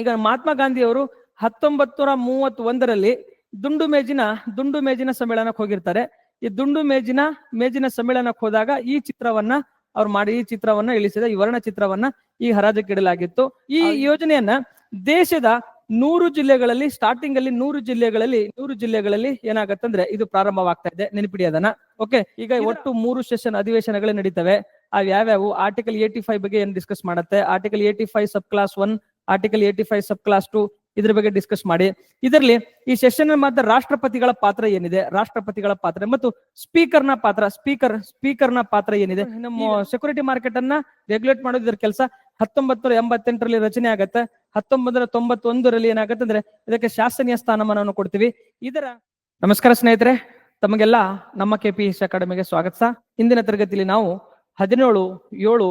ಈಗ ಮಹಾತ್ಮ ಗಾಂಧಿ ಅವರು ಹತ್ತೊಂಬತ್ತು ನೂರ ಮೂವತ್ತ್ ಒಂದರಲ್ಲಿ ದುಂಡು ಮೇಜಿನ ದುಂಡು ಮೇಜಿನ ಸಮ್ಮೇಳನಕ್ಕೆ ಹೋಗಿರ್ತಾರೆ. ಈ ದುಂಡು ಮೇಜಿನ ಮೇಜಿನ ಸಮ್ಮೇಳನಕ್ಕೆ ಹೋದಾಗ ಈ ಚಿತ್ರವನ್ನ ಅವ್ರು ಮಾಡಿ ಈ ಚಿತ್ರವನ್ನ ಇಳಿಸಿದ ಈ ವರ್ಣ ಚಿತ್ರವನ್ನ ಈ ಹರಾಜಕ್ಕೆ ಇಡಲಾಗಿತ್ತು. ಈ ಯೋಜನೆಯನ್ನ ದೇಶದ ನೂರು ಜಿಲ್ಲೆಗಳಲ್ಲಿ ಸ್ಟಾರ್ಟಿಂಗ್ ಅಲ್ಲಿ ನೂರು ಜಿಲ್ಲೆಗಳಲ್ಲಿ ನೂರು ಜಿಲ್ಲೆಗಳಲ್ಲಿ ಏನಾಗತ್ತಂದ್ರೆ ಇದು ಪ್ರಾರಂಭವಾಗ್ತಾ ಇದೆ. ನೆನಪಿಡಿ ಅದನ್ನ. ಓಕೆ ಈಗ ಒಟ್ಟು ಮೂರು ಸೆಷನ್ ಅಧಿವೇಶನಗಳು ನಡೀತವೆ. ಅವ್ ಯಾವ್ಯಾವು? ಆರ್ಟಿಕಲ್ ಏಟಿ ಫೈವ್ ಬಗ್ಗೆ ಏನ್ ಡಿಸ್ಕಸ್ ಮಾಡುತ್ತೆ? Article eighty five sub class one article eighty five sub class two ಇದ್ರ ಬಗ್ಗೆ ಡಿಸ್ಕಸ್ ಮಾಡಿ. ಇದರಲ್ಲಿ ಈ ಸೆಷನ್ ಮಾತ್ರ ರಾಷ್ಟ್ರಪತಿಗಳ ಪಾತ್ರ ಏನಿದೆ ರಾಷ್ಟ್ರಪತಿಗಳ ಪಾತ್ರ ಮತ್ತು ಸ್ಪೀಕರ್ನ ಪಾತ್ರ ಸ್ಪೀಕರ್ ಸ್ಪೀಕರ್ನ ಪಾತ್ರ ಏನಿದೆ. ನಮ್ಮ ಸೆಕ್ಯೂರಿಟಿ ಮಾರ್ಕೆಟ್ ಅನ್ನ ರೆಗ್ಯುಲೇಟ್ ಮಾಡೋದು ಇದ್ರ ಕೆಲಸ. ಹತ್ತೊಂಬತ್ತು ಎಂಬತ್ತೆಂಟರಲ್ಲಿ ರಚನೆ ಆಗತ್ತೆ. ಹತ್ತೊಂಬತ್ತರ ತೊಂಬತ್ತೊಂದರಲ್ಲಿ ಏನಾಗುತ್ತೆ ಅಂದ್ರೆ ಇದಕ್ಕೆ ಶಾಸನೀಯ ಸ್ಥಾನಮಾನವನ್ನು ಕೊಡ್ತೀವಿ. ಇದರ ನಮಸ್ಕಾರ ಸ್ನೇಹಿತರೆ ತಮಗೆಲ್ಲ ನಮ್ಮ ಕೆಪಿಎಸ್ ಅಕಾಡೆಮಿಗೆ ಸ್ವಾಗತ ಇಂದಿನ ತರಗತಿಯಲ್ಲಿ ನಾವು ಹದಿನೇಳು ಏಳು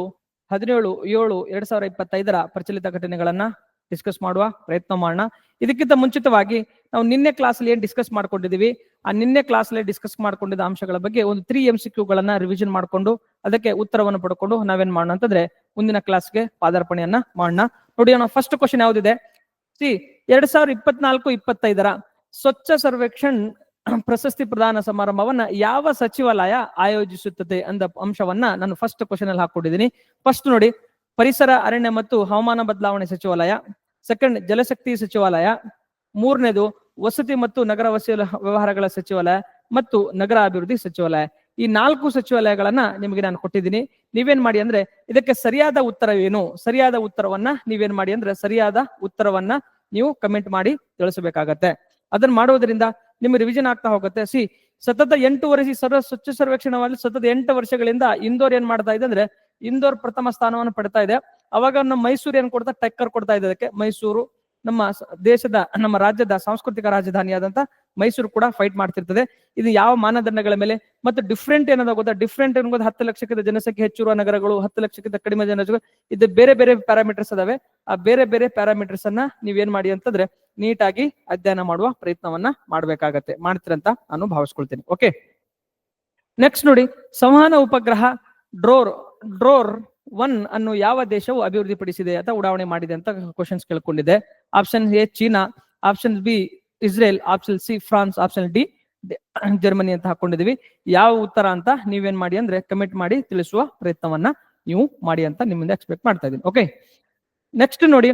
ಹದಿನೇಳು, ಏಳು, ಎರಡ್ ಸಾವಿರ ಇಪ್ಪತ್ತೈದರ ಪ್ರಚಲಿತ ಘಟನೆಗಳನ್ನ ಡಿಸ್ಕಸ್ ಮಾಡುವ ಪ್ರಯತ್ನ ಮಾಡೋಣ. ಇದಕ್ಕಿಂತ ಮುಂಚಿತವಾಗಿ ನಾವು ನಿನ್ನೆ ಕ್ಲಾಸ್ ಅಲ್ಲಿ ಏನ್ ಡಿಸ್ಕಸ್ ಮಾಡ್ಕೊಂಡಿದೀವಿ, ಆ ನಿನ್ನೆ ಕ್ಲಾಸ್ ಅಲ್ಲಿ ಡಿಸ್ಕಸ್ ಮಾಡ್ಕೊಂಡಿದ್ದ ಅಂಶಗಳ ಬಗ್ಗೆ ಒಂದು ತ್ರೀ ಎಂ ಸಿ ಕ್ಯೂಗಳನ್ನ ರಿವಿಷನ್ ಮಾಡ್ಕೊಂಡು ಅದಕ್ಕೆ ಉತ್ತರವನ್ನು ಪಡ್ಕೊಂಡು ನಾವೇನ್ ಮಾಡೋಣ ಅಂತಂದ್ರೆ ಮುಂದಿನ ಕ್ಲಾಸ್ಗೆ ಪಾದಾರ್ಪಣೆಯನ್ನ ಮಾಡೋಣ. ನೋಡಿ ನಾವು ಫಸ್ಟ್ ಕ್ವಶನ್ ಯಾವ್ದಿದೆ? ಸಿ, ಎರಡ್ ಸಾವಿರದ ಇಪ್ಪತ್ನಾಲ್ಕು, ಇಪ್ಪತ್ತೈದರ ಸ್ವಚ್ಛ ಸರ್ವೇಕ್ಷಣ್ ಪ್ರಶಸ್ತಿ ಪ್ರದಾನ ಸಮಾರಂಭವನ್ನ ಯಾವ ಸಚಿವಾಲಯ ಆಯೋಜಿಸುತ್ತದೆ ಅಂದ ಅಂಶವನ್ನ ನಾನು ಫಸ್ಟ್ ಕ್ವಶನ್ ಅಲ್ಲಿ ಹಾಕೊಂಡಿದ್ದೀನಿ ಫಸ್ಟ್ ನೋಡಿ, ಪರಿಸರ, ಅರಣ್ಯ ಮತ್ತು ಹವಾಮಾನ ಬದಲಾವಣೆ ಸಚಿವಾಲಯ ಸೆಕೆಂಡ್ ಜಲಶಕ್ತಿ ಸಚಿವಾಲಯ, ಮೂರನೇದು ವಸತಿ ಮತ್ತು ನಗರ ವಸತಿ ವ್ಯವಹಾರಗಳ ಸಚಿವಾಲಯ ಮತ್ತು ನಗರ ಅಭಿವೃದ್ಧಿ ಸಚಿವಾಲಯ. ಈ ನಾಲ್ಕು ಸಚಿವಾಲಯಗಳನ್ನ ನಿಮಗೆ ನಾನು ಕೊಟ್ಟಿದ್ದೀನಿ. ನೀವೇನ್ ಮಾಡಿ ಅಂದ್ರೆ ಇದಕ್ಕೆ ಸರಿಯಾದ ಉತ್ತರ ಏನು ಸರಿಯಾದ ಉತ್ತರವನ್ನ ನೀವೇನ್ ಮಾಡಿ ಅಂದ್ರೆ ಸರಿಯಾದ ಉತ್ತರವನ್ನ ನೀವು ಕಮೆಂಟ್ ಮಾಡಿ ತಿಳಿಸಬೇಕಾಗತ್ತೆ. ಅದನ್ನ ಮಾಡುವುದರಿಂದ ನಿಮ್ಮ ರಿವಿಷನ್ ಆಗ್ತಾ ಹೋಗುತ್ತೆ. ಸಿ, ಸತತ ಎಂಟು ವರ್ಷ ಸರ್ವ ಸ್ವಚ್ಛ ಸರ್ವೇಕ್ಷಣವಾಗಿ ಸತತ ಎಂಟು ವರ್ಷಗಳಿಂದ ಇಂದೋರ್ ಏನ್ ಮಾಡ್ತಾ ಇದೆ ಅಂದ್ರೆ ಇಂದೋರ್ ಪ್ರಥಮ ಸ್ಥಾನವನ್ನು ಪಡ್ತಾ ಇದೆ. ಅವಾಗ ನಮ್ಮ ಮೈಸೂರು ಏನ್ ಕೊಡ್ತಾ, ಟಕ್ಕರ್ ಕೊಡ್ತಾ ಇದೆ ಅದಕ್ಕೆ. ಮೈಸೂರು, ನಮ್ಮ ದೇಶದ, ನಮ್ಮ ರಾಜ್ಯದ ಸಾಂಸ್ಕೃತಿಕ ರಾಜಧಾನಿಯಾದಂತ ಮೈಸೂರು ಕೂಡ ಫೈಟ್ ಮಾಡ್ತಿರ್ತದೆ. ಇದು ಯಾವ ಮಾನದಂಡಗಳ ಮೇಲೆ? ಮತ್ತೆ ಡಿಫ್ರೆಂಟ್ ಏನದ ಗೊತ್ತಾ? ಡಿಫ್ರೆಂಟ್ ಅನ್ನೋದು ಹತ್ತು ಲಕ್ಷಕ್ಕಿಂತ ಜನಸಂಖ್ಯೆ ಹೆಚ್ಚಿರುವ ನಗರಗಳು, ಹತ್ತು ಲಕ್ಷಕ್ಕಿಂತ ಕಡಿಮೆ ಜನಸಂಖ್ಯೆ, ಇದು ಬೇರೆ ಬೇರೆ ಪ್ಯಾರಾಮೀಟರ್ಸ್ ಅದಾವೆ. ಆ ಬೇರೆ ಬೇರೆ ಪ್ಯಾರಾಮೀಟರ್ಸ್ ಅನ್ನ ನೀವೇನ್ ಮಾಡಿ ಅಂತಂದ್ರೆ ನೀಟಾಗಿ ಅಧ್ಯಯನ ಮಾಡುವ ಪ್ರಯತ್ನವನ್ನ ಮಾಡ್ಬೇಕಾಗತ್ತೆ. ಮಾಡ್ತೀರಂತ ನಾನು ಭಾವಿಸ್ಕೊಳ್ತೀನಿ. ಓಕೆ ನೆಕ್ಸ್ಟ್ ನೋಡಿ, ಸಂವಹನ ಉಪಗ್ರಹ ಡ್ರೋರ್ ಡ್ರೋರ್ ಒನ್ ಅನ್ನು ಯಾವ ದೇಶವು ಅಭಿವೃದ್ಧಿಪಡಿಸಿದೆ ಅಥವಾ ಉಡಾವಣೆ ಮಾಡಿದೆ ಅಂತ questions ಕೇಳ್ಕೊಂಡಿದೆ option A China. Option B Israel option C France option D Germany ಅಂತ ಹಾಕೊಂಡಿದೀವಿ ಯಾವ ಉತ್ತರ ಅಂತ ನೀವೇನ್ ಮಾಡಿ ಅಂದ್ರೆ ಕಮೆಂಟ್ ಮಾಡಿ ತಿಳಿಸುವ ಪ್ರಯತ್ನವನ್ನ ನೀವು ಮಾಡಿ ಅಂತ ನಿಮ್ಮಿಂದ ಎಕ್ಸ್ಪೆಕ್ಟ್ ಮಾಡ್ತಾ ಇದ್ದೀನಿ. ಓಕೆ ನೆಕ್ಸ್ಟ್ ನೋಡಿ,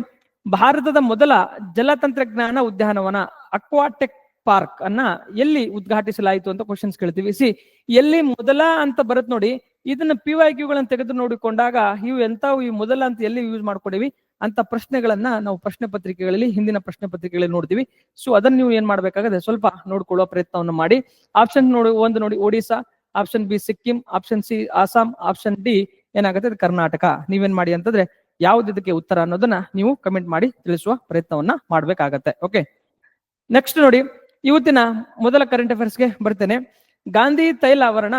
ಭಾರತದ ಮೊದಲ ಜಲತಂತ್ರಜ್ಞಾನ ಉದ್ಯಾನವನ ಅಕ್ವಾಟೆಕ್ ಪಾರ್ಕ್ ಅನ್ನ ಎಲ್ಲಿ ಉದ್ಘಾಟಿಸಲಾಯಿತು ಅಂತ ಕ್ವಶನ್ಸ್ ಕೇಳ್ತೀವಿ. ಸಿ ಎಲ್ಲಿ ಮೊದಲ ಅಂತ ಬರುತ್ತೆ ನೋಡಿ, ಇದನ್ನ ಪಿ ವೈ ಕ್ಯೂಗಳನ್ನ ತೆಗೆದು ನೋಡಿಕೊಂಡಾಗ ಇವು ಎಂತಾವು ಈ ಮೊದಲ ಅಂತ ಎಲ್ಲಿ ಯೂಸ್ ಮಾಡ್ಕೊಂಡಿವಿ? ಅಂತ ಪ್ರಶ್ನೆಗಳನ್ನ ನಾವು ಪ್ರಶ್ನೆ ಪತ್ರಿಕೆಗಳಲ್ಲಿ, ಹಿಂದಿನ ಪ್ರಶ್ನೆ ಪತ್ರಿಕೆಗಳಲ್ಲಿ ನೋಡ್ತೀವಿ. ಸೊ ಅದನ್ನ ನೀವು ಏನ್ ಮಾಡ್ಬೇಕಾಗದೆ ಸ್ವಲ್ಪ ನೋಡ್ಕೊಳ್ಳೋ ಪ್ರಯತ್ನವನ್ನು ಮಾಡಿ. ಆಪ್ಷನ್ ನೋಡಿ, ಒಂದು ನೋಡಿ Odisha option B Sikkim option C Assam option D ಏನಾಗುತ್ತೆ? ಕರ್ನಾಟಕ. ನೀವೇನ್ ಮಾಡಿ ಅಂತಂದ್ರೆ ಯಾವ್ದು ಇದಕ್ಕೆ ಉತ್ತರ ಅನ್ನೋದನ್ನ ನೀವು ಕಮೆಂಟ್ ಮಾಡಿ, ತಿಳಿಸುವ ಪ್ರಯತ್ನವನ್ನ ಮಾಡ್ಬೇಕಾಗತ್ತೆ. ಓಕೆ ನೆಕ್ಸ್ಟ್ ನೋಡಿ, ಇವತ್ತಿನ ಮೊದಲ ಕರೆಂಟ್ ಅಫೇರ್ಸ್ಗೆ ಬರ್ತೇನೆ. ಗಾಂಧಿ ತೈಲ ಆವರಣ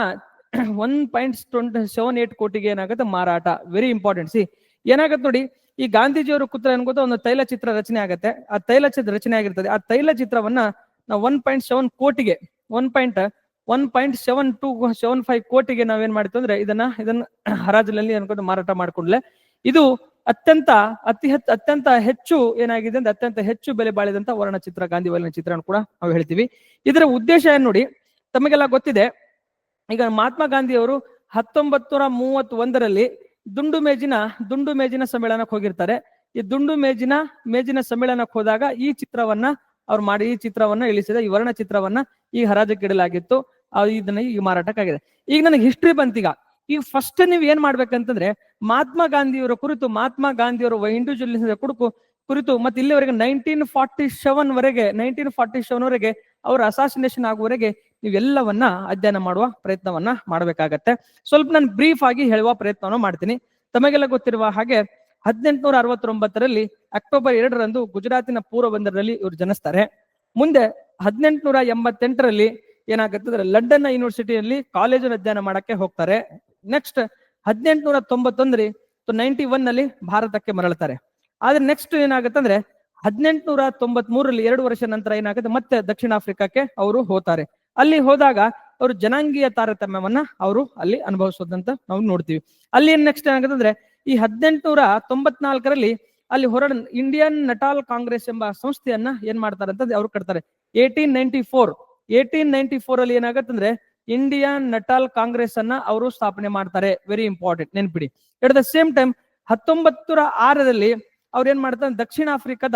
one point twenty seven eight ಕೋಟಿಗೆ ಏನಾಗುತ್ತೆ? ಮಾರಾಟ. ವೆರಿ ಇಂಪಾರ್ಟೆಂಟ್ ಸಿ ಏನಾಗುತ್ತೆ ನೋಡಿ ಈ ಗಾಂಧೀಜಿಯವರು ಕೂತ್ರ ಏನ್ ಗೊತ್ತಾ? ಒಂದು ತೈಲ ಚಿತ್ರ ರಚನೆ ಆಗುತ್ತೆ. ಆ ತೈಲ ಚಿತ್ರ ರಚನೆ ಆಗಿರ್ತದೆ. ಆ ತೈಲ ಚಿತ್ರವನ್ನ ನಾವು ಒನ್ ಪಾಯಿಂಟ್ ಸೆವೆನ್ ಕೋಟಿಗೆ one point one point seven two seven five ಕೋಟಿಗೆ ನಾವೇನ್ ಮಾಡ್ತೀವಿ ಅಂದ್ರೆ ಇದನ್ನ ಇದನ್ನ ಹರಾಜಿನಲ್ಲಿ ಅನ್ಕೊಂಡು ಮಾರಾಟ ಮಾಡ್ಕೊಂಡ್ಲೆ. ಇದು ಅತ್ಯಂತ ಅತಿ ಹೆಚ್ಚು ಅತ್ಯಂತ ಹೆಚ್ಚು ಏನಾಗಿದೆ ಅಂದ್ರೆ ಅತ್ಯಂತ ಹೆಚ್ಚು ಬೆಲೆ ಬಾಳಿದಂತ ವರ್ಣಚಿತ್ರ, ಗಾಂಧಿ ವರ್ಣ ಚಿತ್ರ ಕೂಡ ನಾವು ಹೇಳ್ತೀವಿ. ಇದರ ಉದ್ದೇಶ ಏನ್ ನೋಡಿ? ತಮಗೆಲ್ಲ ಗೊತ್ತಿದೆ. ಈಗ ಮಹಾತ್ಮ ಗಾಂಧಿ ಅವರು ಹತ್ತೊಂಬತ್ತು ನೂರ ಮೂವತ್ತ್ ಒಂದರಲ್ಲಿ ದುಂಡು ಮೇಜಿನ ದುಂಡು ಮೇಜಿನ ಸಮ್ಮೇಳನಕ್ಕೆ ಹೋಗಿರ್ತಾರೆ. ಈ ದುಂಡು ಮೇಜಿನ ಮೇಜಿನ ಸಮ್ಮೇಳನಕ್ಕೆ ಹೋದಾಗ ಈ ಚಿತ್ರವನ್ನ ಅವ್ರು ಮಾಡಿ, ಈ ಚಿತ್ರವನ್ನ ಇಳಿಸಿದ, ಈ ವರ್ಣ ಚಿತ್ರವನ್ನ ಈ ಹರಾಜಕ್ಕೆ ಇಡಲಾಗಿತ್ತು. ಇದನ್ನ ಈಗ ಮಾರಾಟಕ್ಕಾಗಿದೆ ಈಗ ನನಗೆ ಹಿಸ್ಟ್ರಿ ಬಂತೀಗ. ಈಗ ಫಸ್ಟ್ ನೀವು ಏನ್ ಮಾಡ್ಬೇಕಂತಂದ್ರೆ, ಮಹಾತ್ಮ ಗಾಂಧಿಯವರ ಕುರಿತು, ಮಹಾತ್ಮ ಗಾಂಧಿಯವರ ಇಂಡಿವಿಜುವಲ್ ಕುಡುಕು ಕುರಿತು ಮತ್ತೆ ಇಲ್ಲಿವರೆಗೆ ನೈನ್ಟೀನ್ ಫಾರ್ಟಿ ಸೆವೆನ್ ವರೆಗೆ ನೈನ್ಟೀನ್ ಫಾರ್ಟಿ ಸೆವೆನ್ ವರೆಗೆ ಅವರ ಅಸಾಸಿನೇಷನ್ ಆಗುವವರೆಗೆ ನೀವೆಲ್ಲವನ್ನ ಅಧ್ಯಯನ ಮಾಡುವ ಪ್ರಯತ್ನವನ್ನ ಮಾಡಬೇಕಾಗತ್ತೆ. ಸ್ವಲ್ಪ ನಾನು ಬ್ರೀಫ್ ಆಗಿ ಹೇಳುವ ಪ್ರಯತ್ನವನ್ನು ಮಾಡ್ತೀನಿ. ತಮಗೆಲ್ಲ ಗೊತ್ತಿರುವ ಹಾಗೆ ಹದಿನೆಂಟುನೂರ ಅರವತ್ತೊಂಬತ್ತರಲ್ಲಿ ಅಕ್ಟೋಬರ್ ಎರಡರಂದು ಗುಜರಾತಿನ ಪೂರ್ವ ಬಂದರಲ್ಲಿ ಇವರು ಜನಿಸ್ತಾರೆ. ಮುಂದೆ ಹದಿನೆಂಟುನೂರ ಎಂಬತ್ತೆಂಟರಲ್ಲಿ ಏನಾಗುತ್ತೆ ಅಂದ್ರೆ ಲಂಡನ್ ಯೂನಿವರ್ಸಿಟಿಯಲ್ಲಿ ಕಾಲೇಜು ಅಧ್ಯಯನ ಮಾಡಕ್ಕೆ ಹೋಗ್ತಾರೆ. ನೆಕ್ಸ್ಟ್ ಹದಿನೆಂಟುನೂರ ತೊಂಬತ್ತೊಂದರಿ ನೈನ್ಟಿ ಒನ್ನಲ್ಲಿ ಭಾರತಕ್ಕೆ ಮರಳುತ್ತಾರೆ. ಆದ್ರೆ ನೆಕ್ಸ್ಟ್ ಏನಾಗುತ್ತೆ ಅಂದ್ರೆ ಹದಿನೆಂಟುನೂರ ತೊಂಬತ್ ಮೂರರಲ್ಲಿ ಎರಡು ವರ್ಷ ನಂತರ ಏನಾಗುತ್ತೆ, ಮತ್ತೆ ದಕ್ಷಿಣ ಆಫ್ರಿಕಾಕ್ಕೆ ಅವರು ಹೋಗ್ತಾರೆ ಅಲ್ಲಿ ಹೋದಾಗ ಅವರು ಜನಾಂಗೀಯ ತಾರತಮ್ಯವನ್ನ ಅವರು ಅಲ್ಲಿ ಅನುಭವಿಸೋದಂತ ನಾವು ನೋಡ್ತೀವಿ. ಅಲ್ಲಿ ನೆಕ್ಸ್ಟ್ ಏನಾಗುತ್ತೆ ಅಂದ್ರೆ ಈ ಹದಿನೆಂಟುನೂರ ತೊಂಬತ್ನಾಲ್ಕರಲ್ಲಿ ಅಲ್ಲಿ ಹೊರಡ ಇಂಡಿಯನ್ ನಟಾಲ್ ಕಾಂಗ್ರೆಸ್ ಎಂಬ ಸಂಸ್ಥೆಯನ್ನ ಏನ್ ಮಾಡ್ತಾರೆ ಅಂತ ಅವ್ರು ಕಟ್ತಾರೆ. Eighteen ninety four eighteen ninety four ಅಲ್ಲಿ ಏನಾಗತ್ತಂದ್ರೆ ಇಂಡಿಯನ್ ನಟಾಲ್ ಕಾಂಗ್ರೆಸ್ ಅನ್ನ ಅವರು ಸ್ಥಾಪನೆ ಮಾಡ್ತಾರೆ. ವೆರಿ ಇಂಪಾರ್ಟೆಂಟ್ ನೆನ್ಪಿಡಿ. ಎಟ್ ದ ಸೇಮ್ ಟೈಮ್ ಹತ್ತೊಂಬತ್ತರ ಆರರಲ್ಲಿ ಅವ್ರು ಏನ್ ಮಾಡ್ತಾರೆ, ದಕ್ಷಿಣ ಆಫ್ರಿಕಾದ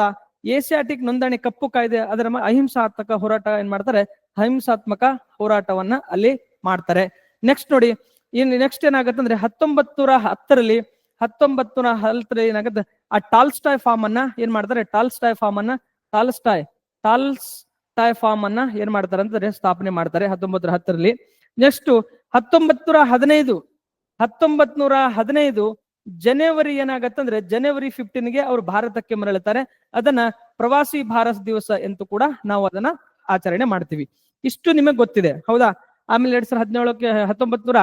ಏಷ್ಯಾಟಿಕ್ ನೋಂದಣಿ ಕಪ್ಪು ಕಾಯ್ದೆ, ಅದರ ಅಹಿಂಸಾತ್ಮಕ ಹೋರಾಟ ಏನ್ ಮಾಡ್ತಾರೆ ಅಹಿಂಸಾತ್ಮಕ ಹೋರಾಟವನ್ನ ಅಲ್ಲಿ ಮಾಡ್ತಾರೆ. ನೆಕ್ಸ್ಟ್ ನೋಡಿ ಇನ್ ನೆಕ್ಸ್ಟ್ ಹತ್ತೊಂಬತ್ತೂರ ಹತ್ತರಲ್ಲಿ ಹತ್ತೊಂಬತ್ತು ನೂರ ಹತ್ತರಲ್ಲಿ ಏನಾಗುತ್ತೆ, ಆ ಟಾಲ್ಸ್ಟಾಯ್ ಫಾರ್ಮ್ ಅನ್ನ ಏನ್ ಮಾಡ್ತಾರೆ, ಟಾಲ್ಸ್ಟಾಯ್ ಫಾರ್ಮ್ ಅನ್ನ, ಟಾಲ್ಸ್ಟಾಯ್ ಟಾಲ್ಸ್ಟಾಯ್ ಫಾರ್ಮ್ ಅನ್ನ ಏನ್ ಮಾಡ್ತಾರೆ ಅಂತಂದ್ರೆ ಸ್ಥಾಪನೆ ಮಾಡ್ತಾರೆ ಹತ್ತೊಂಬತ್ತರ ಹತ್ತರಲ್ಲಿ. ನೆಕ್ಸ್ಟ್ ಹತ್ತೊಂಬತ್ತು ನೂರ ಹದಿನೈದು ಹತ್ತೊಂಬತ್ ನೂರ ಹದಿನೈದು ಜನವರಿ ಏನಾಗತ್ತಂದ್ರೆ ಜನವರಿ ಫಿಫ್ಟೀನ್ಗೆ ಅವರು ಭಾರತಕ್ಕೆ ಮರಳುತ್ತಾರೆ. ಅದನ್ನ ಪ್ರವಾಸಿ ಭಾರತ ದಿವಸ ಎಂದು ಕೂಡ ನಾವು ಅದನ್ನ ಆಚರಣೆ ಮಾಡ್ತೀವಿ. ಇಷ್ಟು ನಿಮಗೆ ಗೊತ್ತಿದೆ. ಹೌದಾ? ಆಮೇಲೆ ಎರಡ್ ಸಾವಿರದ ಹದಿನೇಳಕ್ಕೆ ಹತ್ತೊಂಬತ್ ನೂರ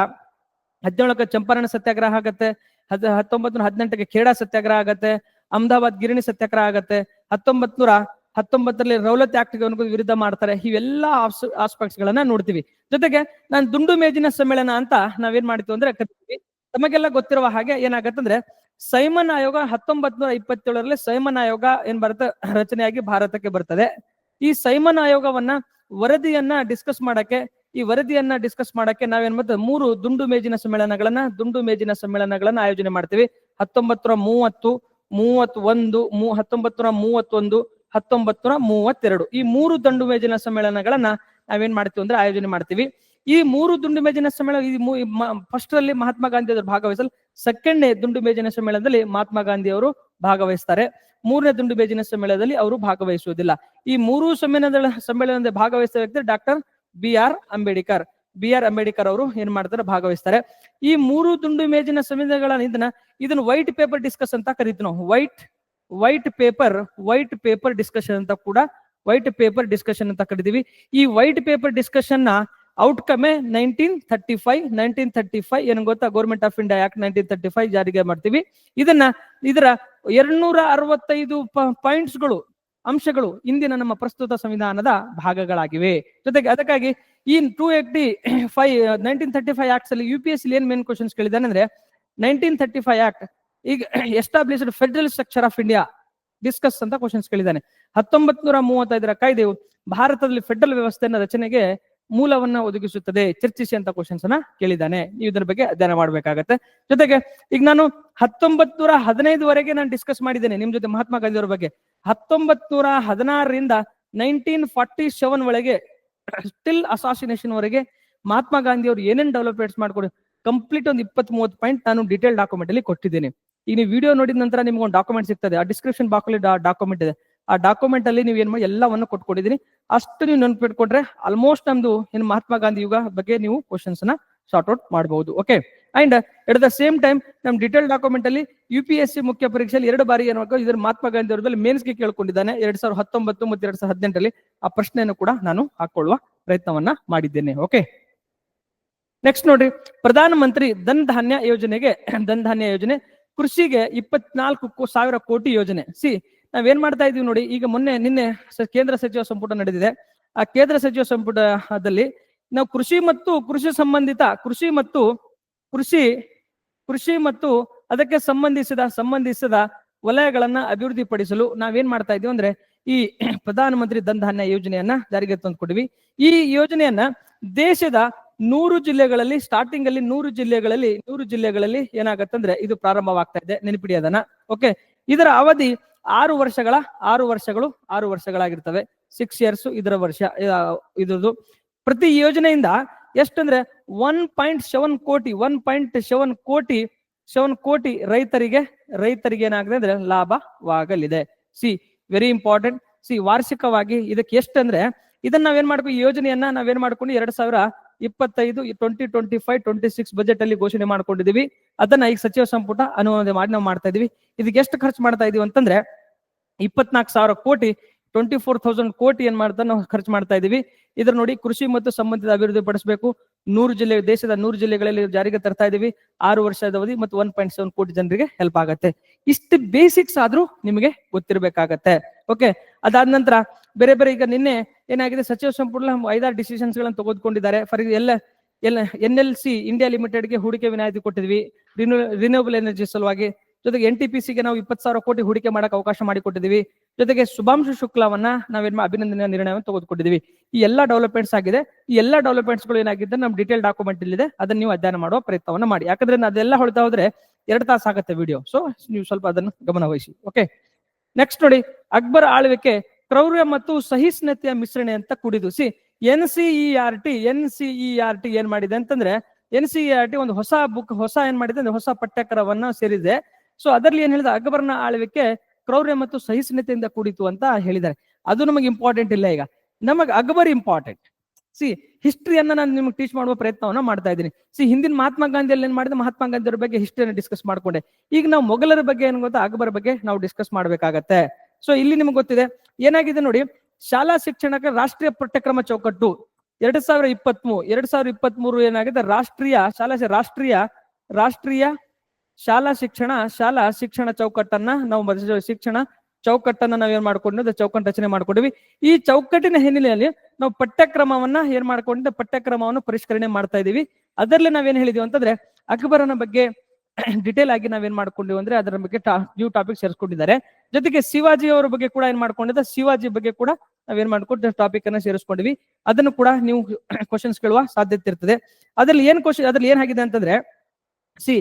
ಹದಿನೇಳಕ್ಕೆ ಚಂಪಾರಣ ಸತ್ಯಾಗ್ರಹ ಆಗತ್ತೆ. ಹದ್ ಹತ್ತೊಂಬತ್ ನೂರ ಹದಿನೆಂಟಕ್ಕೆ ಖೇಡಾ ಸತ್ಯಾಗ್ರಹ ಆಗತ್ತೆ. ಅಹಮದಾಬಾದ್ ಗಿರಣಿ ಸತ್ಯಾಗ್ರಹ ಆಗತ್ತೆ. ಹತ್ತೊಂಬತ್ ನೂರ ಹತ್ತೊಂಬತ್ತರಲ್ಲಿ ರೌಲತ್ ಆಕ್ಟ್ ವಿರುದ್ಧ ಮಾಡ್ತಾರೆ. ಇವೆಲ್ಲಾ ಆಸ್ಪೆಕ್ಟ್ಸ್ ಗಳನ್ನ ನೋಡ್ತೀವಿ. ಜೊತೆಗೆ ನಾನು ದುಂಡು ಮೇಜಿನ ಸಮ್ಮೇಳನ ಅಂತ ನಾವೇನ್ ಮಾಡ್ತೀವಿ ಅಂದ್ರೆ ಕರಿತೀವಿ. ತಮಗೆಲ್ಲ ಗೊತ್ತಿರುವ ಹಾಗೆ ಏನಾಗತ್ತಂದ್ರೆ ಸೈಮನ್ ಆಯೋಗ ಹತ್ತೊಂಬತ್ ನೂರ ಇಪ್ಪತ್ತೇಳರಲ್ಲಿ ಸೈಮನ್ ಆಯೋಗ ಏನ್ ಬರುತ್ತೆ? ರಚನೆಯಾಗಿ ಭಾರತಕ್ಕೆ ಬರ್ತದೆ. ಈ ಸೈಮನ್ ಆಯೋಗವನ್ನ ವರದಿಯನ್ನ ಡಿಸ್ಕಸ್ ಮಾಡಕ್ಕೆ, ಈ ವರದಿಯನ್ನ ಡಿಸ್ಕಸ್ ಮಾಡಕ್ಕೆ ನಾವೇನ್ ಮತ್ತೆ ಮೂರು ದುಂಡು ಮೇಜಿನ ಸಮ್ಮೇಳನಗಳನ್ನ, ದುಂಡು ಮೇಜಿನ ಸಮ್ಮೇಳನಗಳನ್ನ ಆಯೋಜನೆ ಮಾಡ್ತೀವಿ. ಹತ್ತೊಂಬತ್ತು ನೂರ ಮೂವತ್ತು ಮೂವತ್ ಒಂದು ಮೂ ಹತ್ತೊಂಬತ್ತು ಮೂವತ್ತೊಂದು ಹತ್ತೊಂಬತ್ತು ಮೂವತ್ತೆರಡು. ಈ ಮೂರು ದಂಡು ಮೇಜಿನ ಸಮ್ಮೇಳನಗಳನ್ನ ನಾವೇನ್ ಮಾಡ್ತೀವಿ ಅಂದ್ರೆ ಆಯೋಜನೆ ಮಾಡ್ತೀವಿ. ಈ ಮೂರು ದುಂಡು ಮೇಜಿನ ಸಮ್ಮೇಳನ ಫಸ್ಟ್ ಅಲ್ಲಿ ಮಹಾತ್ಮ ಗಾಂಧಿ ಅವರು ಭಾಗವಹಿಸಲು ಸೆಕೆಂಡ್ ದುಂಡು ಮೇಜಿನ ಸಮ್ಮೇಳನದಲ್ಲಿ ಮಹಾತ್ಮ ಗಾಂಧಿ ಅವರು ಭಾಗವಹಿಸ್ತಾರೆ. ಮೂರನೇ ದುಂಡು ಬೇಜಿನ ಸಮ್ಮೇಳನದಲ್ಲಿ ಅವರು ಭಾಗವಹಿಸುವುದಿಲ್ಲ. ಈ ಮೂರು ಸಮ್ಮೇಳನದ ಸಮ್ಮೇಳನದಲ್ಲಿ ಭಾಗವಹಿಸಿದ ವ್ಯಕ್ತಿ doctor B R Ambedkar. B R Ambedkar ಅವರು ಏನ್ ಮಾಡ್ತಾರೆ? ಭಾಗವಹಿಸ್ತಾರೆ. ಈ ಮೂರು ದುಂಡು ಮೇಜಿನ ಸಮ್ಮೇಳನಗಳ ಇದನ್ನ ಇದನ್ನ ವೈಟ್ ಪೇಪರ್ ಡಿಸ್ಕಸ್ ಅಂತ ಕರಿತೀವಿ ನಾವು. White white paper white paper discussion ಅಂತ ಕೂಡ ವೈಟ್ ಪೇಪರ್ ಡಿಸ್ಕಷನ್ ಅಂತ ಕರಿತೀವಿ. ಈ white paper ಡಿಸ್ಕಷನ್ನ outcome nineteen thirty five nineteen thirty five ಏನ್ ಗೊತ್ತಾ? Government of India act nineteen thirty five ಜಾರಿಗೆ ಮಾಡ್ತೀವಿ. ಇದನ್ನ ಇದರ ಎರಡ್ನೂರ ಅರವತ್ತೈದು ಪಾಯಿಂಟ್ಸ್ಗಳು ಅಂಶಗಳು ಇಂದಿನ ನಮ್ಮ ಪ್ರಸ್ತುತ ಸಂವಿಧಾನದ ಭಾಗಗಳಾಗಿವೆ. ಜೊತೆಗೆ ಅದಕ್ಕಾಗಿ ಈ two eighty five nineteen thirty five acts ಅಲ್ಲಿ ಯು ಪಿ ಎಸ್ ಏನ್ ಮೇನ್ ಕ್ವಶನ್ಸ್ ಕೇಳಿದಾನೆ ಅಂದ್ರೆ ನೈನ್ಟೀನ್ ಥರ್ಟಿ ಫೈವ್ ಆಕ್ಟ್ ಈಗ established federal structure of India discuss ಅಂತ ಕ್ವಶನ್ಸ್ ಕೇಳಿದ್ದಾನೆ. ಹತ್ತೊಂಬತ್ ನೂರ ಮೂವತ್ತೈದರ ಕಾಯ್ದೆಯು ಭಾರತದಲ್ಲಿ ಫೆಡರಲ್ ವ್ಯವಸ್ಥೆಯನ್ನ ರಚನೆಗೆ ಮೂಲವನ್ನ ಒದಗಿಸುತ್ತದೆ? ಚರ್ಚಿಸಿ ಅಂತ ಕ್ವಶನ್ಸ್ ಅನ್ನ ಕೇಳಿದ್ದಾನೆ. ನೀವು ಇದರ ಬಗ್ಗೆ ಅಧ್ಯಯನ ಮಾಡ್ಬೇಕಾಗತ್ತೆ. ಜೊತೆಗೆ ಈಗ ನಾನು ಹತ್ತೊಂಬತ್ ನೂರ ಹದಿನೈದುವರೆಗೆ ನಾನು ಡಿಸ್ಕಸ್ ಮಾಡಿದ್ದೇನೆ ನಿಮ್ ಜೊತೆ ಮಹಾತ್ಮ ಗಾಂಧಿ ಅವರ ಬಗ್ಗೆ. ಹತ್ತೊಂಬತ್ ನೂರ ಹದಿನಾರರಿಂದ ನೈನ್ಟೀನ್ ಫಾರ್ಟಿ ಸೆವೆನ್ ಒಳಗೆ ಸ್ಟಿಲ್ ಅಸಾಸಿನೇಷನ್ ವರೆಗೆ ಮಹಾತ್ಮ ಗಾಂಧಿ ಅವರು ಏನೇನ್ ಡೆವಲಪ್ಮೆಂಟ್ಸ್ ಮಾಡ್ಕೊಡಿ ಕಂಪ್ಲೀಟ್ ಒಂದು ಇಪ್ಪತ್ತ್ ಮೂವತ್ತು ಪಾಯಿಂಟ್ ನಾನು ಡೀಟೇಲ್ ಡಾಕ್ಯುಮೆಂಟ್ ಅಲ್ಲಿ ಕೊಟ್ಟಿದ್ದೀನಿ. ಈಗ ನೀವು ವಿಡಿಯೋ ನೋಡಿದ ನಂತರ ನಿಮ್ಗೆ ಒಂದು ಡಾಕ್ಯುಮೆಂಟ್ ಸಿಗ್ತದೆ. ಆ ಡಿಸ್ಕ್ರಿಪ್ಷನ್ ಬಾಕ್ಸ್ ಅಲ್ಲಿ ಡಾಕ್ಯುಮೆಂಟ್ ಇದೆ. ಆ ಡಾಕ್ಯುಮೆಂಟ್ ಅಲ್ಲಿ ನೀವು ಏನ್ ಮಾಡಿ ಎಲ್ಲವನ್ನು ಕೊಟ್ಕೊಂಡಿದ್ದೀನಿ ಅಷ್ಟು ನೀವು ನೆನ್ಪಿಟ್ಕೊಂಡ್ರೆ ಆಲ್ಮೋಸ್ಟ್ ನಮ್ದು ಏನ್ ಮಹಾತ್ಮ ಗಾಂಧಿ ಯುಗ ಬಗ್ಗೆ ನೀವು ಕ್ವಶನ್ಸ್ನ ಶಾರ್ಟ್ ಔಟ್ ಮಾಡಬಹುದು okay and at the same time ನಮ್ ಡಿಟೇಲ್ ಡಾಕ್ಯುಮೆಂಟ್ ಅಲ್ಲಿ ಯು ಪಿ ಎಸ್ ಸಿ ಮುಖ್ಯ ಪರೀಕ್ಷೆಯಲ್ಲಿ ಎರಡು ಬಾರಿ ಏನ್ ಮಾಡ್ಕೊ ಇದ್ರ ಮಹಾತ್ಮ ಗಾಂಧಿ ಅವರಲ್ಲಿ ಮೇನ್ಸ್ಗೆ ಕೇಳ್ಕೊಂಡಿದ್ದಾನೆ. ಎರಡ್ ಸಾವಿರದ ಹತ್ತೊಂಬತ್ತು ಮತ್ತೆ ಎರಡ್ ಸಾವಿರದ ಹದಿನೆಂಟರಲ್ಲಿ ಆ ಪ್ರಶ್ನೆಯನ್ನು ಕೂಡ ನಾನು ಹಾಕೊಳ್ಳುವ ಪ್ರಯತ್ನವನ್ನ ಮಾಡಿದ್ದೇನೆ ಓಕೆ ನೆಕ್ಸ್ಟ್ ನೋಡ್ರಿ. ಪ್ರಧಾನ ಮಂತ್ರಿ ಧನ್ ಧಾನ್ಯ ಯೋಜನೆಗೆ, ಧನ್ ಧಾನ್ಯ ಯೋಜನೆ ಕೃಷಿಗೆ ಇಪ್ಪತ್ನಾಲ್ಕು ಸಾವಿರ ಕೋಟಿ ಯೋಜನೆ. ಸಿ ನಾವೇನ್ ಮಾಡ್ತಾ ಇದೀವಿ ನೋಡಿ, ಈಗ ಮೊನ್ನೆ, ನಿನ್ನೆ ಕೇಂದ್ರ ಸಚಿವ ಸಂಪುಟ ನಡೆದಿದೆ. ಆ ಕೇಂದ್ರ ಸಚಿವ ಸಂಪುಟದಲ್ಲಿ ನಾವು ಕೃಷಿ ಮತ್ತು ಕೃಷಿ ಸಂಬಂಧಿತ, ಕೃಷಿ ಮತ್ತು ಕೃಷಿ ಕೃಷಿ ಮತ್ತು ಅದಕ್ಕೆ ಸಂಬಂಧಿಸಿದ ಸಂಬಂಧಿಸಿದ ವಲಯಗಳನ್ನ ಅಭಿವೃದ್ಧಿಪಡಿಸಲು ನಾವೇನ್ ಮಾಡ್ತಾ ಇದೀವಿ ಅಂದ್ರೆ, ಈ ಪ್ರಧಾನಮಂತ್ರಿ ಧನ್ ಧಾನ್ಯ ಯೋಜನೆಯನ್ನ ಜಾರಿಗೆ ತಂದ್ಕೊಡ್ವಿ ಈ ಯೋಜನೆಯನ್ನ ದೇಶದ ನೂರು ಜಿಲ್ಲೆಗಳಲ್ಲಿ ಸ್ಟಾರ್ಟಿಂಗ್ ಅಲ್ಲಿ ನೂರು ಜಿಲ್ಲೆಗಳಲ್ಲಿ ನೂರು ಜಿಲ್ಲೆಗಳಲ್ಲಿ ಏನಾಗತ್ತಂದ್ರೆ, ಇದು ಪ್ರಾರಂಭವಾಗ್ತಾ ಇದೆ. ನೆನಪಿಡಿ ಅದನ್ನ. ಓಕೆ ಇದರ ಅವಧಿ ಆರು ವರ್ಷಗಳ, ಆರು ವರ್ಷಗಳು, ಆರು ವರ್ಷಗಳಾಗಿರ್ತವೆ. ಸಿಕ್ಸ್ ಇಯರ್ಸ್ ಇದರ ವರ್ಷ ಇದ್ರದ್ದು. ಪ್ರತಿ ಯೋಜನೆಯಿಂದ ಎಷ್ಟಂದ್ರೆ ಒನ್ ಪಾಯಿಂಟ್ ಸೆವೆನ್ ಕೋಟಿ ಒನ್ ಪಾಯಿಂಟ್ ಸೆವೆನ್ ಕೋಟಿ ಸೆವೆನ್ ಕೋಟಿ ರೈತರಿಗೆ ರೈತರಿಗೆ ಏನಾಗಿದೆ ಅಂದ್ರೆ ಲಾಭವಾಗಲಿದೆ. ಸಿ ವೆರಿ ಇಂಪಾರ್ಟೆಂಟ್ ಸಿ ವಾರ್ಷಿಕವಾಗಿ ಇದಕ್ಕೆ ಎಷ್ಟಂದ್ರೆ ಇದನ್ನ ನಾವೇನ್ ಮಾಡ್ಬೇಕು? ಈ ಯೋಜನೆಯನ್ನ ನಾವೇನ್ ಮಾಡ್ಕೊಂಡು ಎರಡ್ ಸಾವಿರ ಇಪ್ಪತ್ತೈದು twenty twenty five twenty six budget ಅಲ್ಲಿ ಘೋಷಣೆ ಮಾಡ್ಕೊಂಡಿದೀವಿ ಅದನ್ನ ಈಗ ಸಚಿವ ಸಂಪುಟ ಅನುಮೋದನೆ ಮಾಡಿ ನಾವು ಮಾಡ್ತಾ ಇದೀವಿ. ಇದಕ್ಕೆ ಎಷ್ಟು ಖರ್ಚು ಮಾಡ್ತಾ ಇದೀವಿ ಅಂತಂದ್ರೆ ಇಪ್ಪತ್ನಾಲ್ಕು ಸಾವಿರ ಕೋಟಿ ಟ್ವೆಂಟಿ ಫೋರ್ ತೌಸಂಡ್ ಕೋಟಿ ಏನ್ ಮಾಡ್ತಾ ನಾವು ಖರ್ಚು ಮಾಡ್ತಾ ಇದೀವಿ. ಇದ್ರ ನೋಡಿ ಕೃಷಿ ಮತ್ತು ಸಂಬಂಧಿತ ಅಭಿವೃದ್ಧಿ ಪಡಿಸಬೇಕು. ನೂರು ಜಿಲ್ಲೆ, ದೇಶದ ನೂರು ಜಿಲ್ಲೆಗಳಲ್ಲಿ ಜಾರಿಗೆ ತರ್ತಾ ಇದೀವಿ. ಆರು ವರ್ಷದ ಅವಧಿ ಮತ್ತು ಒನ್ ಪಾಯಿಂಟ್ ಸೆವೆನ್ ಕೋಟಿ ಜನರಿಗೆ ಹೆಲ್ಪ್ ಆಗತ್ತೆ. ಇಷ್ಟು ಬೇಸಿಕ್ಸ್ ಆದ್ರೂ ನಿಮಗೆ ಗೊತ್ತಿರಬೇಕಾಗತ್ತೆ. ಓಕೆ ಅದಾದ ನಂತರ ಬೇರೆ ಬೇರೆ ಈಗ ನಿನ್ನೆ ಏನಾಗಿದೆ, ಸಚಿವ ಸಂಪುಟ ಐದಾರು ಡಿಸಿಷನ್ಸ್ ಗಳನ್ನ ತೆಗೆದುಕೊಂಡಿದ್ದಾರೆ. ಫಾರ್ ಎಲ್ಲ ಎಲ್ಲ ಎನ್ ಎಲ್ ಸಿ ಇಂಡಿಯಾ ಲಿಮಿಟೆಡ್ಗೆ ಹೂಡಿಕೆ ವಿನಾಯಿತಿ ಕೊಟ್ಟಿದ್ವಿ. ರಿನ್ಯೂಬಲ್ ಎನರ್ಜಿ ಸಲುವಾಗಿ. ಜೊತೆಗೆ ಎನ್ ಟಿ ಪಿ ಸಿಗೆ ನಾವು ಇಪ್ಪತ್ತು ಸಾವಿರ ಕೋಟಿ ಹೂಡಿಕೆ ಮಾಡಕ್ಕೆ ಅವಕಾಶ ಮಾಡಿಕೊಟ್ಟಿದ್ದೀವಿ. ಜೊತೆಗೆ ಶುಭಾಂಶು ಶುಕ್ಲವನ್ನ ನಾವೇನ್ ಅಭಿನಂದನೆಯ ನಿರ್ಣಯವನ್ನು ತೆಗೆದುಕೊಂಡಿದ್ದೀವಿ. ಈ ಎಲ್ಲಾ ಡೆವಲಪ್ಮೆಂಟ್ಸ್ ಆಗಿದೆ. ಈ ಎಲ್ಲಾ ಡೆವಲಪ್ಮೆಂಟ್ಸ್ಗಳು ಏನಾಗಿದೆ ನಮ್ಮ ಡೀಟೇಲ್ ಡಾಕ್ಯುಮೆಂಟ್ ಇಲ್ಲಿದೆ. ಅದನ್ನ ನೀವು ಅಧ್ಯಯನ ಮಾಡುವ ಪ್ರಯತ್ನವನ್ನ ಮಾಡಿ. ಯಾಕಂದ್ರೆ ಅದೆಲ್ಲ ಹೊಳ್ತಾ ಹೋದ್ರೆ ಎರಡು ತಾಸು ಆಗುತ್ತೆ ವಿಡಿಯೋ ಸೊ ನೀವು ಸ್ವಲ್ಪ ಅದನ್ನು ಗಮನವಹಿಸಿ. ಓಕೆ ನೆಕ್ಸ್ಟ್ ನೋಡಿ, ಅಕ್ಬರ್ ಆಳ್ವಿಕೆ ಕ್ರೌರ್ಯ ಮತ್ತು ಸಹಿಷ್ಣುತೆಯ ಮಿಶ್ರಣೆ ಅಂತ ಕುಡಿದು C, N C E R T, N C E R T ಏನ್ ಮಾಡಿದೆ ಅಂತಂದ್ರೆ, ಎನ್ ಸಿಇಆರ್ ಟಿ ಒಂದು ಹೊಸ ಬುಕ್ ಹೊಸ ಏನ್ ಮಾಡಿದೆ ಅಂದ್ರೆ ಹೊಸ ಪಠ್ಯಕ್ರಮವನ್ನ ಸೇರಿದೆ. ಸೊ ಅದರಲ್ಲಿ ಏನ್ ಹೇಳಿದ? ಅಕ್ಬರ್ನ ಆಳ್ವಿಕೆ ಕ್ರೌರ್ಯ ಮತ್ತು ಸಹಿಷ್ಣುತೆಯಿಂದ ಕೂಡಿತು ಅಂತ ಹೇಳಿದ್ದಾರೆ. ಅದು ನಮಗೆ ಇಂಪಾರ್ಟೆಂಟ್ ಇಲ್ಲ ಈಗ. ನಮಗೆ ಅಕ್ಬರ್ ಇಂಪಾರ್ಟೆಂಟ್ ಸಿ ಹಿಸ್ಟ್ರಿಯನ್ನ ನಾನು ನಿಮ್ಗೆ ಟೀಚ್ ಮಾಡುವ ಪ್ರಯತ್ನವನ್ನ ಮಾಡ್ತಾ ಇದ್ದೀನಿ. ಸಿ ಹಿಂದಿನ ಮಹಾತ್ಮ ಗಾಂಧಿಯಲ್ಲಿ ಏನ್ ಮಾಡಿದೆ? ಮಹಾತ್ಮ ಗಾಂಧಿ ಅವ್ರ ಬಗ್ಗೆ ಹಿಸ್ಟ್ರಿಯನ್ನು ಡಿಸ್ಕಸ್ ಮಾಡ್ಕೊಂಡೆ. ಈಗ ನಾವು ಮೊಘಲರ ಬಗ್ಗೆ ಏನ್ ಗೊತ್ತಾ? ಅಕ್ಬರ್ ಬಗ್ಗೆ ನಾವು ಡಿಸ್ಕಸ್ ಮಾಡ್ಬೇಕಾಗತ್ತೆ. ಸೊ ಇಲ್ಲಿ ನಿಮ್ಗೆ ಗೊತ್ತಿದೆ. ಏನಾಗಿದೆ ನೋಡಿ? ಶಾಲಾ ಶಿಕ್ಷಣಕ್ಕೆ ರಾಷ್ಟ್ರೀಯ ಪಠ್ಯಕ್ರಮ ಚೌಕಟ್ಟು. ಎರಡ್ ಸಾವಿರ ಇಪ್ಪತ್ಮೂರು ಎರಡ್ ಸಾವಿರ ಇಪ್ಪತ್ತ್ ಮೂರು ಏನಾಗಿದೆ? ರಾಷ್ಟ್ರೀಯ, ಶಾಲಾ ರಾಷ್ಟ್ರೀಯ ರಾಷ್ಟ್ರೀಯ ಶಾಲಾ ಶಿಕ್ಷಣ ಶಾಲಾ ಶಿಕ್ಷಣ ಚೌಕಟ್ಟನ್ನ ನಾವು ಶಿಕ್ಷಣ ಚೌಕಟ್ಟನ್ನ ನಾವ್ ಏನ್ ಮಾಡ್ಕೊಂಡಿದ್ದು ಚೌಕಟ್ಟು ರಚನೆ ಮಾಡ್ಕೊಂಡಿವಿ. ಈ ಚೌಕಟ್ಟಿನ ಹಿನ್ನೆಲೆಯಲ್ಲಿ ನಾವು ಪಠ್ಯಕ್ರಮವನ್ನ ಏನ್ ಮಾಡ್ಕೊಂಡಿದ್ದ? ಪಠ್ಯಕ್ರಮವನ್ನು ಪರಿಷ್ಕರಣೆ ಮಾಡ್ತಾ ಇದೀವಿ. ಅದರಲ್ಲಿ ನಾವೇನ್ ಹೇಳಿದೀವಿ ಅಂತಂದ್ರೆ, ಅಕ್ಬರನ ಬಗ್ಗೆ ಡಿಟೇಲ್ ಆಗಿ ನಾವೇನ್ ಮಾಡ್ಕೊಂಡಿವಿ ಅಂದ್ರೆ, ಅದರ ಬಗ್ಗೆ ನ್ಯೂ ಟಾಪಿಕ್ ಸೇರಿಸ್ಕೊಂಡಿದ್ದಾರೆ. ಜೊತೆಗೆ ಶಿವಾಜಿ ಅವರ ಬಗ್ಗೆ ಕೂಡ ಏನ್ ಮಾಡ್ಕೊಂಡಿದ್ದ? ಶಿವಾಜಿ ಬಗ್ಗೆ ಕೂಡ ನಾವೇನ್ ಮಾಡ್ಕೊಂಡು ಟಾಪಿಕ್ ಅನ್ನ ಸೇರಿಸ್ಕೊಂಡಿವಿ ಅದನ್ನು ಕೂಡ ನೀವು ಕ್ವಶನ್ಸ್ ಕೇಳುವ ಸಾಧ್ಯತೆ ಇರ್ತದೆ. ಅದ್ರಲ್ಲಿ ಏನ್ ಕ್ವಶನ್ ಅದ್ರಲ್ಲಿ ಏನಾಗಿದೆ ಅಂತಂದ್ರೆ, ಸಿ,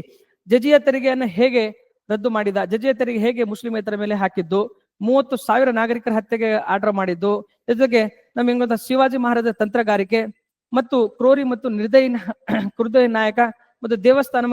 ಜಜಿಯ ತೆರಿಗೆಯನ್ನ ಹೇಗೆ ರದ್ದು ಮಾಡಿದ. ಜಜೇತರಿಗೆ ತೆರಿಗೆ ಹೇಗೆ ಮುಸ್ಲಿಮೇತರ ಮೇಲೆ ಹಾಕಿದ್ದು? ಮೂವತ್ತು ಸಾವಿರ ನಾಗರಿಕರ ಹತ್ಯೆಗೆ ಆರ್ಡರ್ ಮಾಡಿದ್ದು. ಜೊತೆಗೆ ನಮ್ಗೆ ಶಿವಾಜಿ ಮಹಾರಾಜ ತಂತ್ರಗಾರಿಕೆ ಮತ್ತು ಕ್ರೋರಿ ಮತ್ತು ನಿರ್ದಯ ಕೃದಯ ನಾಯಕ ಮತ್ತು ದೇವಸ್ಥಾನ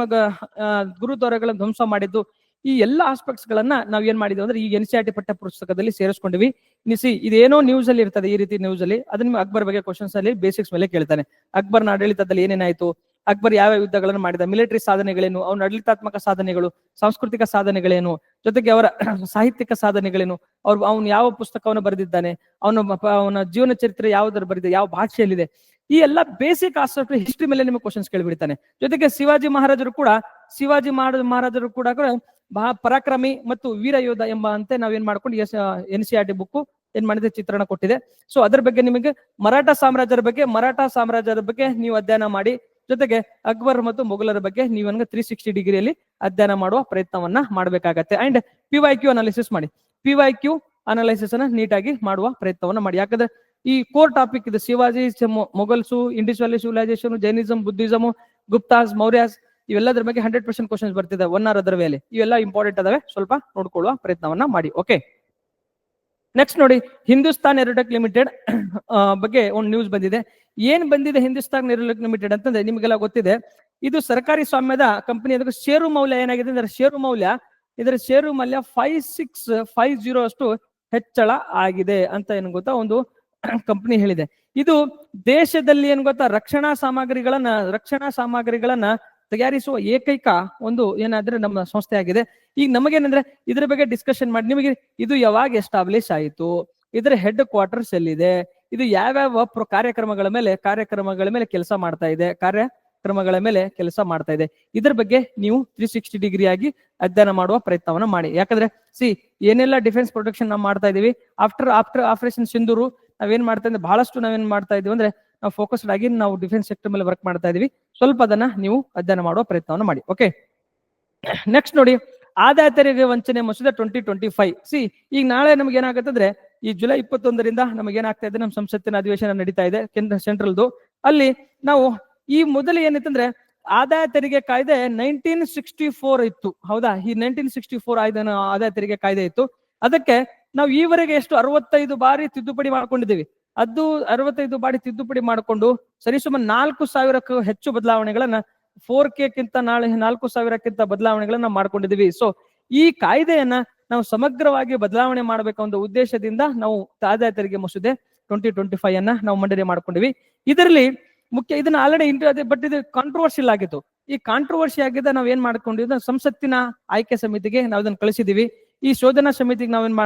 ಗುರುದ್ವಾರಗಳನ್ನು ಧ್ವಂಸ ಮಾಡಿದ್ದು. ಈ ಎಲ್ಲ ಆಸ್ಪೆಕ್ಟ್ಸ್ ಗಳನ್ನ ನಾವ್ ಏನ್ ಮಾಡಿದ್ವಿ ಅಂದ್ರೆ ಈ ಎನ್ ಸಿ ಆರ್ ಟಿ ಪಠ್ಯ ಪುಸ್ತಕದಲ್ಲಿ ಸೇರಿಸ್ಕೊಂಡಿವಿ. ನಿಸಿ, ಇದೇನೋ ನ್ಯೂಸ್ ಅಲ್ಲಿ ಇರ್ತದೆ ಈ ರೀತಿ ನ್ಯೂಸ್ ಅಲ್ಲಿ. ಅದನ್ನ ಅಕ್ಬರ್ ಬಗ್ಗೆ ಕ್ವಶನ್ಸ್ ಅಲ್ಲಿ ಬೇಸಿಕ್ಸ್ ಮೇಲೆ ಕೇಳ್ತಾನೆ. ಅಕ್ಬರ್ನ ಆಡಳಿತದಲ್ಲಿ ಏನೇನಾಯ್ತು? ಅಕ್ಬರ್ ಯಾವ ಯುದ್ಧಗಳನ್ನು ಮಾಡಿದ ಮಿಲಿಟರಿ ಸಾಧನೆಗಳೇನು, ಅವನ ಆಡಳಿತಾತ್ಮಕ ಸಾಧನೆಗಳು, ಸಾಂಸ್ಕೃತಿಕ ಸಾಧನೆಗಳೇನು, ಜೊತೆಗೆ ಅವರ ಸಾಹಿತ್ಯಿಕ ಸಾಧನೆಗಳೇನು, ಅವ್ರು, ಅವನು ಯಾವ ಪುಸ್ತಕವನ್ನು ಬರೆದಿದ್ದಾನೆ, ಅವನ ಅವನ ಜೀವನ ಚರಿತ್ರೆ ಯಾವ್ದಾರು ಬರೆದಿದೆ, ಯಾವ ಭಾಷೆಯಲ್ಲಿದೆ, ಈ ಎಲ್ಲ ಬೇಸಿಕ್ ಆಸ್ಪೆಕ್ಟ್ ಹಿಸ್ಟ್ರಿ ಮೇಲೆ ನಿಮಗೆ ಕ್ವಶನ್ಸ್ ಕೇಳಿಬಿಡ್ತಾನೆ. ಜೊತೆಗೆ ಶಿವಾಜಿ ಮಹಾರಾಜರು ಕೂಡ, ಶಿವಾಜಿ ಮಹಾರಾಜ ಮಹಾರಾಜರು ಕೂಡ ಪರಾಕ್ರಮಿ ಮತ್ತು ವೀರ ಯೋಧ ಎಂಬ ಅಂತೆ ನಾವೇನ್ ಮಾಡ್ಕೊಂಡು, S N C R T book ಏನ್ ಮಾಡಿದೆ, ಚಿತ್ರಣ ಕೊಟ್ಟಿದೆ. ಸೊ ಅದ್ರ ಬಗ್ಗೆ ನಿಮಗೆ ಮರಾಠ ಸಾಮ್ರಾಜ್ಯರ ಬಗ್ಗೆ, ಮರಾಠ ಸಾಮ್ರಾಜ್ಯದ ಬಗ್ಗೆ ನೀವು ಅಧ್ಯಯನ ಮಾಡಿ ಜೊತೆಗೆ ಅಕ್ಬರ್ ಮತ್ತು ಮೊಘಲರ ಬಗ್ಗೆ ನೀವು ನನಗೆ ತ್ರೀ ಸಿಕ್ಸ್ಟಿ ಡಿಗ್ರಿಯಲ್ಲಿ ಅಧ್ಯಯನ ಮಾಡುವ ಪ್ರಯತ್ನವನ್ನ ಮಾಡಬೇಕಾಗತ್ತೆ. And P Y Q analysis ಮಾಡಿ. ಪಿ ವೈ ಕ್ಯೂ ಅನಾಲಿಸಿಸ್ ಅನ್ನ ನೀಟಾಗಿ ಮಾಡುವ ಪ್ರಯತ್ನವನ್ನ ಮಾಡಿ. ಯಾಕಂದ್ರೆ ಈ ಕೋರ್ ಟಾಪಿಕ್ ಇದು Shivaji Mughals Indus valley civilisation Jainism Buddhism Guptas Mauryas ಇವೆಲ್ಲದರ ಬಗ್ಗೆ ಹಂಡ್ರೆಡ್ ಪರ್ಸೆಂಟ್ ಕ್ವಶನ್ಸ್ ಬರ್ತಿದೆ ಒನ್ ಆರ್ ಅದರ ಮೇಲೆ. ಇವೆಲ್ಲ ಇಂಪಾರ್ಟೆಂಟ್ ಅದಾವೆ. ಸ್ವಲ್ಪ ನೋಡ್ಕೊಳ್ಳುವ ಪ್ರಯತ್ನವನ್ನ ಮಾಡಿ. ಓಕೆ ನೆಕ್ಸ್ಟ್ ನೋಡಿ ಹಿಂದೂಸ್ತಾನ್ ಏರೋಟೆಕ್ ಲಿಮಿಟೆಡ್ ಬಗ್ಗೆ ಒಂದು ನ್ಯೂಸ್ ಬಂದಿದೆ. ಏನ್ ಬಂದಿದೆ ಹಿಂದೂಸ್ತಾನ್ ಏರೋಟೆಕ್ ಲಿಮಿಟೆಡ್ ಅಂತಂದ್ರೆ ನಿಮಗೆಲ್ಲ ಗೊತ್ತಿದೆ. ಇದು ಸರ್ಕಾರಿ ಸ್ವಾಮ್ಯದ ಕಂಪನಿ ಅದಕ್ಕೆ ಷೇರು ಮೌಲ್ಯ ಏನಾಗಿದೆ ಅಂದ್ರೆ ಷೇರು ಮೌಲ್ಯ ಇದರ ಷೇರು ಮೌಲ್ಯ ಫೈವ್ ಸಿಕ್ಸ್ ಫೈವ್ ಜೀರೋ ಅಷ್ಟು ಹೆಚ್ಚಳ ಆಗಿದೆ ಅಂತ ಏನ್ ಗೊತ್ತಾ ಒಂದು ಕಂಪನಿ ಹೇಳಿದೆ. ಇದು ದೇಶದಲ್ಲಿ ಏನ್ ಗೊತ್ತಾ ರಕ್ಷಣಾ ಸಾಮಗ್ರಿಗಳನ್ನ ರಕ್ಷಣಾ ಸಾಮಗ್ರಿಗಳನ್ನ ತಯಾರಿಸುವ ಏಕೈಕ ಒಂದು ಏನಾದ್ರೆ ನಮ್ಮ ಸಂಸ್ಥೆ ಆಗಿದೆ. ಈಗ ನಮಗೇನಂದ್ರೆ ಇದ್ರ ಬಗ್ಗೆ ಡಿಸ್ಕಷನ್ ಮಾಡಿ, ನಿಮಗೆ ಇದು ಯಾವಾಗ ಎಸ್ಟಾಬ್ಲಿಷ್ ಆಯಿತು? ಇದರ ಹೆಡ್ ಕ್ವಾರ್ಟರ್ಸ್ ಎಲ್ಲಿದೆ? ಇದು ಯಾವ್ಯಾವ ಪ್ರ- ಕಾರ್ಯಕ್ರಮಗಳ ಮೇಲೆ ಕಾರ್ಯಕ್ರಮಗಳ ಮೇಲೆ ಕೆಲಸ ಮಾಡ್ತಾ ಇದೆ? ಕಾರ್ಯಕ್ರಮಗಳ ಮೇಲೆ ಕೆಲಸ ಮಾಡ್ತಾ ಇದೆ. ಇದ್ರ ಬಗ್ಗೆ ನೀವು ತ್ರೀ ಸಿಕ್ಸ್ಟಿ ಡಿಗ್ರಿ ಆಗಿ ಅಧ್ಯಯನ ಮಾಡುವ ಪ್ರಯತ್ನವನ್ನ ಮಾಡಿ. ಯಾಕಂದ್ರೆ ಸಿ ಏನೆಲ್ಲ ಡಿಫೆನ್ಸ್ ಪ್ರೊಟೆಕ್ಷನ್ ನಾವು ಮಾಡ್ತಾ ಇದೀವಿ ಆಫ್ಟರ್ ಆಫ್ಟರ್ ಆಪರೇಷನ್ ಸಿಂಧೂರು ನಾವೇನ್ ಮಾಡ್ತಾ ಇದ್ದೀವಿ ಬಹಳಷ್ಟು ನಾವೇನ್ ಮಾಡ್ತಾ ಇದೀವಿ ಅಂದ್ರೆ ನಾವು ಫೋಕಸ್ಡ್ ಆಗಿ ನಾವು ಡಿಫೆನ್ಸ್ ಸೆಕ್ಟರ್ ಮೇಲೆ ವರ್ಕ್ ಮಾಡ್ತಾ ಇದೀವಿ. ಸ್ವಲ್ಪ ಅದನ್ನ ನೀವು ಅಧ್ಯಯನ ಮಾಡುವ ಪ್ರಯತ್ನವನ್ನು ಮಾಡಿ ಓಕೆ ನೆಕ್ಸ್ಟ್ ನೋಡಿ, ಆದಾಯ ತೆರಿಗೆ ವಂಚನೆ ಮಸೂದೆ ಟ್ವೆಂಟಿ ಟ್ವೆಂಟಿ ಫೈವ್ ಸಿ ಈಗ ನಾಳೆ ನಮ್ಗೆ ಏನಾಗುತ್ತಂದ್ರೆ, ಈ ಜುಲೈ ಇಪ್ಪತ್ತೊಂದರಿಂದ ನಮಗೆ ಏನಾಗ್ತಾ ಇದೆ ನಮ್ಮ ಸಂಸತ್ತಿನ ಅಧಿವೇಶನ ನಡೀತಾ ಇದೆ, ಕೇಂದ್ರ ಸೆಂಟ್ರಲ್ದು ಅಲ್ಲಿ ನಾವು ಈ ಮೊದಲು ಏನಿತ್ತಂದ್ರೆ, ಆದಾಯ ತೆರಿಗೆ ಕಾಯ್ದೆ ನೈನ್ಟೀನ್ ಸಿಕ್ಸ್ಟಿ ಫೋರ್ ಇತ್ತು. ಹೌದಾ? ಈ ನೈನ್ಟೀನ್ ಸಿಕ್ಸ್ಟಿ ಫೋರ್ ಆದಾಯ ತೆರಿಗೆ ಕಾಯ್ದೆ ಇತ್ತು. ಅದಕ್ಕೆ ನಾವು ಈವರೆಗೆ ಎಷ್ಟು ಅರವತ್ತೈದು ಬಾರಿ ತಿದ್ದುಪಡಿ ಮಾಡ್ಕೊಂಡಿದ್ದೀವಿ. ಅದು ಅರವತ್ತೈದು ಬಾಡಿ ತಿದ್ದುಪಡಿ ಮಾಡಿಕೊಂಡು ಸರಿಸುಮಾರು ನಾಲ್ಕು ಸಾವಿರಕ್ಕೂ ಹೆಚ್ಚು ಬದಲಾವಣೆಗಳನ್ನ ಫೋರ್ ಕಿಂತ ನಾಳೆ ನಾಲ್ಕು ಸಾವಿರಕ್ಕಿಂತ ಬದಲಾವಣೆಗಳನ್ನ ಮಾಡ್ಕೊಂಡಿದೀವಿ. ಸೊ ಈ ಕಾಯ್ದೆಯನ್ನ ನಾವು ಸಮಗ್ರವಾಗಿ ಬದಲಾವಣೆ ಮಾಡಬೇಕು ಒಂದು ಉದ್ದೇಶದಿಂದ ನಾವು ಆದಾಯ ತೆರಿಗೆ ಮಸೂದೆ ಟ್ವೆಂಟಿ ಟ್ವೆಂಟಿ ಫೈವ್ ಅನ್ನ ನಾವು ಮಂಡನೆ ಮಾಡ್ಕೊಂಡಿವಿ. ಇದರಲ್ಲಿ ಮುಖ್ಯ ಇದನ್ನ ಆಲ್ರೆಡಿ ಬಟ್ ಇದು ಕಾಂಟ್ರವರ್ಷಿಯಲ್ ಆಗಿತ್ತು ಈ ಕಾಂಟ್ರವರ್ಸಿ ಆಗಿದ್ದ ನಾವ್ ಏನ್ ಮಾಡ್ಕೊಂಡಿದ್ದ? ಸಂಸತ್ತಿನ ಆಯ್ಕೆ ಸಮಿತಿಗೆ ನಾವು ಇದನ್ನ ಕಳಿಸಿದೀವಿ. ಈ ಶೋಧನಾ ಸಮಿತಿಗೆ ನಾವೇನ್